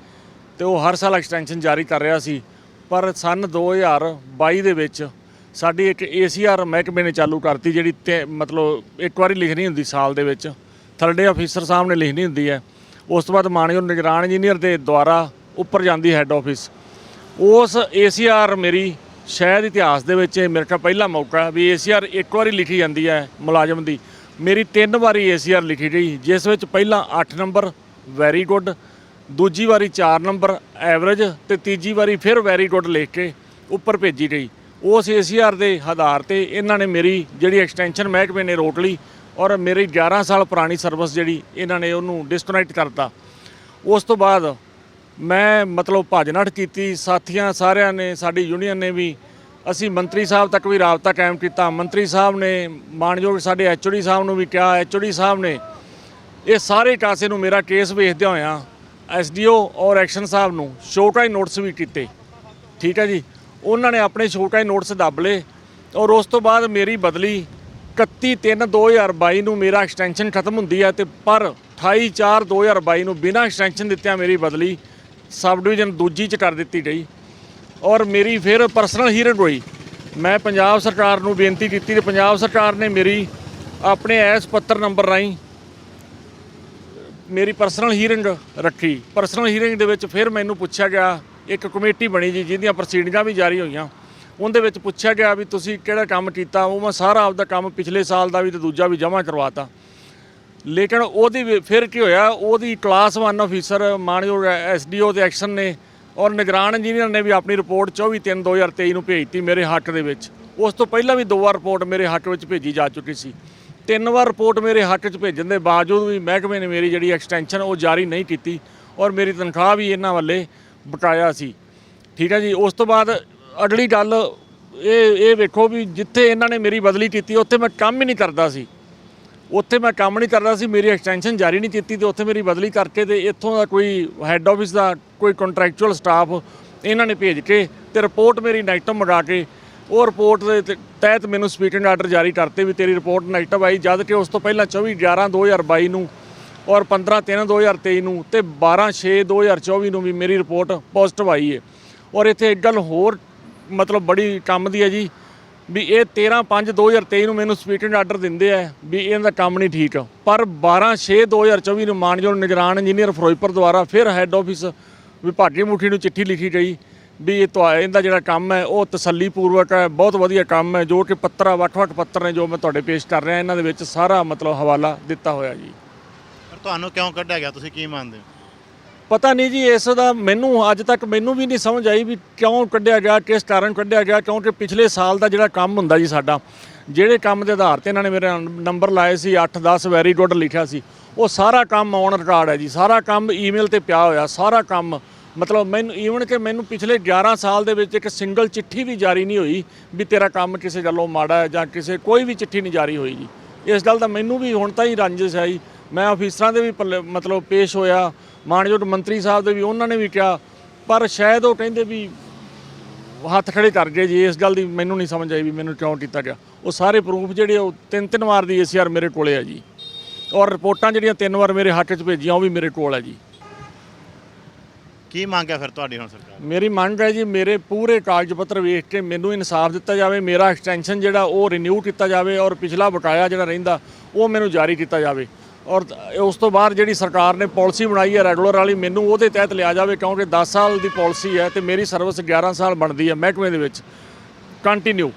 ਤੇ ਉਹ ਹਰ ਸਾਲ ਐਕਸਟੈਂਸ਼ਨ ਜਾਰੀ ਕਰ ਰਿਹਾ ਸੀ। ਪਰ ਸਨ 2022 ਦੇ ਵਿੱਚ ਸਾਡੀ ਇੱਕ ਏਸੀਆਰ ਮਹਿਕਮੇ ਨੇ ਚਾਲੂ ਕਰਤੀ ਜਿਹੜੀ ਤੇ ਮਤਲਬ ਇੱਕ ਵਾਰੀ ਲਿਖਣੀ ਹੁੰਦੀ ਸਾਲ ਦੇ ਵਿੱਚ। ਥਰਡੇ ਅਫੀਸਰ ਸਾਹਿਬ ਨੇ ਲਿਖਣੀ ਹੁੰਦੀ ਹੈ। ਉਸ ਤੋਂ ਬਾਅਦ ਮਾਨਯੋਗ ਨਿਗਰਾਨ ਇੰਜੀਨੀਅਰ ਦੇ ਦੁਆਰਾ ਉੱਪਰ ਜਾਂਦੀ ਹੈੱਡ ਆਫਿਸ ਉਸ ਏਸੀਆਰ ਮੇਰੀ ਸ਼ਾਇਦ ਇਤਿਹਾਸ ਦੇ ਵਿੱਚ ਇਹ ਮੇਰੇ ਕੋਲ ਪਹਿਲਾ ਮੌਕਾ ਹੈ ਵੀ ਏਸੀਆਰ ਇੱਕ ਵਾਰੀ ਲਿਖੀ ਜਾਂਦੀ ਹੈ ਮੁਲਾਜ਼ਮ ਦੀ। ਮੇਰੀ ਤਿੰਨ ਵਾਰੀ ਏਸੀਆਰ ਲਿਖੀ ਗਈ, ਜਿਸ ਵਿੱਚ ਪਹਿਲਾਂ 8 ਨੰਬਰ ਵੈਰੀ ਗੁੱਡ ਦੂਜੀ ਵਾਰੀ 4 ਨੰਬਰ ਐਵਰੇਜ ਤੇ ਤੀਜੀ ਵਾਰੀ ਫਿਰ ਵੈਰੀ ਗੁੱਡ ਲਿਖ ਕੇ ਉੱਪਰ ਭੇਜੀ ਗਈ। ਉਸ ਏਸੀਆਰ ਦੇ ਆਧਾਰ ਤੇ ਇਹਨਾਂ ਨੇ ਮੇਰੀ ਜਿਹੜੀ ਐਕਸਟੈਂਸ਼ਨ ਮਹਿਕਮੇ ਨੇ ਰੋਕ ਲਈ ਔਰ ਮੇਰੀ 11 ਸਾਲ ਪੁਰਾਣੀ ਸਰਵਿਸ ਜਿਹੜੀ ਇਹਨਾਂ ਨੇ ਉਹਨੂੰ ਡਿਸਕਨੈਕਟ ਕਰਤਾ। ਉਸ ਤੋਂ ਬਾਅਦ ਮੈਂ ਮਤਲਬ ਭੱਜ-ਨੱਠ ਕੀਤੀ, ਸਾਥੀਆਂ ਸਾਰਿਆਂ ਨੇ, ਸਾਡੀ ਯੂਨੀਅਨ ਨੇ ਵੀ। ਅਸੀਂ ਮੰਤਰੀ ਸਾਹਿਬ ਤੱਕ ਵੀ ਰਾਬਤਾ ਕਾਇਮ ਕੀਤਾ। ਮੰਤਰੀ ਸਾਹਿਬ ਨੇ, ਮਾਨਯੋਗ ਸਾਡੇ ਐਚਓਡੀ ਸਾਹਿਬ ਨੂੰ ਵੀ ਕਿਹਾ ਐਚਓਡੀ ਸਾਹਿਬ ਨੇ, ਇਹ ਸਾਰੇ ਕਾਸੇ ਨੂੰ ਮੇਰਾ ਕੇਸ ਵੇਚਦਿਆਂ ਹੋਇਆਂ ਐਸਡੀਓ ਔਰ ਐਕਸ਼ਨ ਸਾਹਿਬ ਨੂੰ ਛੋਟਾ ਹੀ ਨੋਟਿਸ ਵੀ ਕੀਤੇ। ਠੀਕ ਹੈ ਜੀ? ਉਹਨਾਂ ਨੇ ਆਪਣੇ ਛੋਟਾ ਹੀ ਨੋਟਿਸ ਦੱਬ ਲਏ ਔਰ ਉਸ ਤੋਂ ਬਾਅਦ ਮੇਰੀ ਬਦਲੀ 31/3/2022 ਨੂੰ ਮੇਰਾ ਐਕਸਟੈਂਸ਼ਨ ਖਤਮ ਹੁੰਦੀ ਹੈ ਤੇ ਪਰ 28/4/2022 ਨੂੰ ਬਿਨਾਂ ਐਕਸਟੈਂਸ਼ਨ ਦਿੱਤਿਆਂ ਮੇਰੀ ਬਦਲੀ ਸਬ ਡਿਵੀਜ਼ਨ ਦੂਜੀ ਚ ਕਰ ਦਿੱਤੀ ਗਈ ਔਰ ਮੇਰੀ ਫਿਰ ਪਰਸਨਲ ਹੀਰਿੰਗ ਹੋਈ। ਮੈਂ ਪੰਜਾਬ ਸਰਕਾਰ ਨੂੰ ਬੇਨਤੀ ਕੀਤੀ ਤੇ ਪੰਜਾਬ ਸਰਕਾਰ ਨੇ ਮੇਰੀ ਆਪਣੇ ਐਸ ਪੱਤਰ ਨੰਬਰ ਰਾਹੀਂ ਮੇਰੀ ਪਰਸਨਲ ਹੀਰਿੰਗ ਰੱਖੀ। ਪਰਸਨਲ ਹੀਰਿੰਗ ਦੇ ਵਿੱਚ ਫਿਰ ਮੈਨੂੰ ਪੁੱਛਿਆ ਗਿਆ, ਇੱਕ ਕਮੇਟੀ ਬਣੀ ਜੀ, ਜਿਹਦੀਆਂ ਪ੍ਰੋਸੀਡਿੰਗਾਂ ਵੀ ਜਾਰੀ ਹੋਈਆਂ। ਉਹਦੇ ਵਿੱਚ ਪੁੱਛਿਆ ਗਿਆ ਵੀ ਤੁਸੀਂ ਕਿਹੜਾ ਕੰਮ ਕੀਤਾ, ਉਹ ਮੈਂ ਸਾਰਾ ਆਪਦਾ ਕੰਮ ਪਿਛਲੇ ਸਾਲ ਦਾ ਵੀ ਤੇ ਦੂਜਾ ਵੀ ਜਮ੍ਹਾਂ ਕਰਵਾਤਾ। ਲੇਕਿਨ ਉਹਦੀ ਵੀ- ਫਿਰ ਕੀ ਹੋਇਆ, ਉਹਦੀ ਕਲਾਸ 1 ਅਫੀਸਰ ਮਾਨਯੋਗ ਐਸਡੀਓ ਦੇ ਐਕਸ਼ਨ ਨੇ ਔਰ ਨਿਗਰਾਨ ਇੰਜੀਨੀਅਰ ਨੇ ਵੀ ਆਪਣੀ ਰਿਪੋਰਟ 24/3/2023 ਨੂੰ ਭੇਜਤੀ ਮੇਰੇ ਹੱਕ ਦੇ ਵਿੱਚ। ਉਸ ਤੋਂ ਪਹਿਲਾਂ ਵੀ ਦੋ ਵਾਰ ਰਿਪੋਰਟ ਮੇਰੇ ਹੱਕ ਵਿੱਚ ਭੇਜੀ ਜਾ ਚੁੱਕੀ ਸੀ। ਤਿੰਨ ਵਾਰ ਰਿਪੋਰਟ ਮੇਰੇ ਹੱਕ 'ਚ ਭੇਜਣ ਦੇ ਬਾਵਜੂਦ ਵੀ ਮਹਿਕਮੇ ਨੇ ਮੇਰੀ ਜਿਹੜੀ ਐਕਸਟੈਂਸ਼ਨ ਉਹ ਜਾਰੀ ਨਹੀਂ ਕੀਤੀ ਔਰ ਮੇਰੀ ਤਨਖਾਹ ਵੀ ਇਹਨਾਂ ਵੱਲੇ ਬਕਾਇਆ ਸੀ। ਠੀਕ ਹੈ ਜੀ, ਉਸ ਤੋਂ ਬਾਅਦ ਅਗਲੀ ਗੱਲ ਇਹ ਇਹ ਵੇਖੋ ਵੀ ਜਿੱਥੇ ਇਹਨਾਂ ਨੇ ਮੇਰੀ ਬਦਲੀ ਕੀਤੀ, ਉੱਥੇ ਮੈਂ ਕੰਮ ਹੀ ਨਹੀਂ ਕਰਦਾ ਸੀ। ਉੱਥੇ ਮੈਂ ਕੰਮ ਨਹੀਂ ਕਰਦਾ ਸੀ, ਮੇਰੀ ਐਕਸਟੈਂਸ਼ਨ ਜਾਰੀ ਨਹੀਂ ਕੀਤੀ ਤੇ ਉੱਥੇ ਮੇਰੀ ਬਦਲੀ ਕਰਕੇ ਤੇ ਇੱਥੋਂ ਦਾ ਕੋਈ ਹੈੱਡ ਆਫਿਸ ਦਾ ਕੋਈ ਕੰਟਰੈਕਚੁਅਲ ਸਟਾਫ ਇਹਨਾਂ ਨੇ ਭੇਜ ਕੇ ਤੇ ਰਿਪੋਰਟ ਮੇਰੀ ਨੈਗੇਟਿਵ ਮੰਗਾ ਕੇ, ਉਹ ਰਿਪੋਰਟ ਦੇ ਤਹਿਤ ਮੈਨੂੰ ਸਪੀਕਿੰਗ ਆਰਡਰ ਜਾਰੀ ਕਰਤੇ ਵੀ ਤੇਰੀ ਰਿਪੋਰਟ ਨੈਗੇਟਿਵ ਆਈ, ਜਦ ਕਿ ਉਸ ਤੋਂ ਪਹਿਲਾਂ 24 11 2022 ਨੂੰ ਔਰ 15 3 2023 ਨੂੰ ਤੇ 12 6 2024 ਨੂੰ ਵੀ ਮੇਰੀ ਰਿਪੋਰਟ ਪੋਜ਼ਿਟਿਵ ਆਈ ਹੈ ਔਰ ਇੱਥੇ ਇੱਕ ਗੱਲ ਹੋਰ ਮਤਲਬ ਬੜੀ ਕੰਮ ਦੀ ਹੈ ਜੀ ਵੀ ਇਹ 13 5 2023 ਨੂੰ ਮੈਨੂੰ ਸਪੀਕਿੰਗ ਆਰਡਰ ਦਿੰਦੇ ਆ ਵੀ ਇਹਨਾਂ ਦਾ ਕੰਮ ਨਹੀਂ ਠੀਕ। ਪਰ 12 6 2024 ਨੂੰ ਮਾਨਯੋਗ ਨਿਗਰਾਨ ਇੰਜੀਨੀਅਰ ਫਿਰੋਜ਼ਪੁਰ ਦੁਆਰਾ ਫਿਰ ਹੈੱਡ ਆਫਿਸ ਵਿਭਾਗੀ ਮੁਖੀ ਨੂੰ ਚਿੱਠੀ ਲਿਖੀ ਗਈ ਵੀ ਇਹ ਤੁਹਾ, ਇਹਦਾ ਜਿਹੜਾ ਕੰਮ ਹੈ, ਉਹ ਤਸੱਲੀਪੂਰਵਕ ਹੈ, ਬਹੁਤ ਵਧੀਆ ਕੰਮ ਹੈ, ਜੋ ਕਿ ਪੱਤਰ, ਵੱਖ-ਵੱਖ ਪੱਤਰ ਨੇ ਜੋ ਮੈਂ ਤੁਹਾਡੇ ਪੇਸ਼ ਕਰ ਰਿਹਾ, ਇਹਨਾਂ ਦੇ ਵਿੱਚ ਸਾਰਾ ਮਤਲਬ ਹਵਾਲਾ ਦਿੱਤਾ ਹੋਇਆ ਜੀ। ਤੁਹਾਨੂੰ ਕਿਉਂ ਕੱਢਿਆ ਗਿਆ? ਤੁਸੀਂ ਕੀ ਮੰਨਦੇ ਹੋ? ਪਤਾ ਨਹੀਂ ਜੀ, ਇਸ ਦਾ ਮੈਨੂੰ ਅੱਜ ਤੱਕ ਮੈਨੂੰ ਵੀ ਨਹੀਂ ਸਮਝ ਆਈ ਵੀ ਕਿਉਂ ਕੱਢਿਆ ਗਿਆ, ਕਿਸ ਕਾਰਨ ਕੱਢਿਆ ਗਿਆ, ਕਿਉਂਕਿ ਪਿਛਲੇ ਸਾਲ ਦਾ ਜਿਹੜਾ ਕੰਮ ਹੁੰਦਾ ਜੀ ਸਾਡਾ, ਜਿਹੜੇ ਕੰਮ ਦੇ ਆਧਾਰ ਤੇ ਇਹਨਾਂ ਨੇ ਮੇਰੇ ਨੰਬਰ ਲਾਏ ਸੀ 8 10 ਵੈਰੀ ਗੁੱਡ ਲਿਖਿਆ ਸੀ, ਉਹ ਸਾਰਾ ਕੰਮ ਔਨ ਰਿਕਾਰਡ ਹੈ ਜੀ, ਸਾਰਾ ਕੰਮ ਈਮੇਲ ਤੇ ਪਿਆ ਹੋਇਆ, ਸਾਰਾ ਕੰਮ, ਮਤਲਬ ਮੈਨੂੰ ਈਵਨ ਕਿ ਮੈਨੂੰ ਪਿਛਲੇ 11 ਸਾਲ ਦੇ ਵਿੱਚ ਇੱਕ ਸਿੰਗਲ ਚਿੱਠੀ ਵੀ ਜਾਰੀ ਨਹੀਂ ਹੋਈ, ਵੀ ਤੇਰਾ ਕੰਮ ਕਿਸੇ ਗੱਲੋਂ ਮਾੜਾ ਹੈ ਜਾਂ ਕਿਸੇ ਕੋਈ ਵੀ ਚਿੱਠੀ ਨਹੀਂ ਜਾਰੀ ਹੋਈ ਜੀ। ਇਸ ਗੱਲ ਦਾ ਮੈਨੂੰ ਵੀ ਹੁਣ ਤਾਂ ਹੀ ਰੰਜਿਸ਼ ਆਈ ਮੈਂ ਅਫੀਸਰਾਂ ਦੇ ਵੀ ਮਤਲਬ ਪੇਸ਼ ਹੋਇਆ ਮਾਨਯੋਗ ਮੰਤਰੀ ਸਾਹਿਬ ਦੇ ਵੀ ਉਹਨਾਂ ਨੇ ਵੀ ਕਿਹਾ ਪਰ ਸ਼ਾਇਦ ਉਹ ਕਹਿੰਦੇ ਵੀ ਹੱਥ ਖੜੇ ਕਰ ਗਏ ਜੀ ਇਸ ਗੱਲ ਦੀ ਮੈਨੂੰ ਨਹੀਂ ਸਮਝ ਆਈ ਵੀ ਮੈਨੂੰ ਕਿਉਂ ਕੀਤਾ ਗਿਆ। ਉਹ ਸਾਰੇ ਪ੍ਰੂਫ ਜਿਹੜੇ ਉਹ ਤਿੰਨ ਤਿੰਨ ਵਾਰ ਦੀ ਏਸੀਆਰ ਮੇਰੇ ਕੋਲੇ ਆ ਜੀ। ਔਰ ਰਿਪੋਰਟਾਂ ਜਿਹੜੀਆਂ ਤਿੰਨ ਵਾਰ ਮੇਰੇ ਹੱਕ 'ਚ ਭੇਜੀਆਂ ਉਹ ਵੀ ਮੇਰੇ ਕੋਲ ਆ ਜੀ। ਕੀ ਮੰਗ ਹੈ ਫਿਰ ਤੁਹਾਡੀ ਹੁਣ ਸਰਕਾਰ ਮੇਰੀ ਮੰਗ ਹੈ ਜੀ ਮੇਰੇ ਪੂਰੇ ਕਾਗਜ਼ ਪੱਤਰ ਵੇਖ ਕੇ ਮੈਨੂੰ ਇਨਸਾਫ ਦਿੱਤਾ ਜਾਵੇ ਮੇਰਾ ਐਕਸਟੈਂਸ਼ਨ ਜਿਹੜਾ ਉਹ ਰਿਨਿਊ ਕੀਤਾ ਜਾਵੇ ਔਰ ਪਿਛਲਾ ਬਕਾਇਆ ਜਿਹੜਾ ਰਹਿੰਦਾ ਉਹ ਮੈਨੂੰ ਜਾਰੀ ਕੀਤਾ ਜਾਵੇ। ਔਰ ਉਸ ਤੋਂ ਬਾਅਦ ਜਿਹੜੀ ਸਰਕਾਰ ਨੇ ਪਾਲਿਸੀ ਬਣਾਈ ਹੈ ਰੈਗੂਲਰ ਵਾਲੀ, ਮੈਨੂੰ ਉਹਦੇ ਤਹਿਤ ਲਿਆ ਜਾਵੇ ਕਿਉਂਕਿ 10 ਸਾਲ ਦੀ ਪਾਲਿਸੀ ਹੈ ਤੇ ਮੇਰੀ ਸਰਵਿਸ 11 ਸਾਲ ਬਣਦੀ ਹੈ ਮਹਿਕਮੇ ਦੇ ਵਿੱਚ। ਕੰਟੀਨਿਊ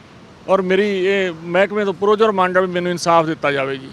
ਔਰ ਮੇਰੀ ਇਹ ਮਹਿਕਮੇ ਤੋਂ ਪ੍ਰੋਜਰ ਮੰਗ ਹੈ ਵੀ ਮੈਨੂੰ ਇਨਸਾਫ ਦਿੱਤਾ ਜਾਵੇ ਜੀ।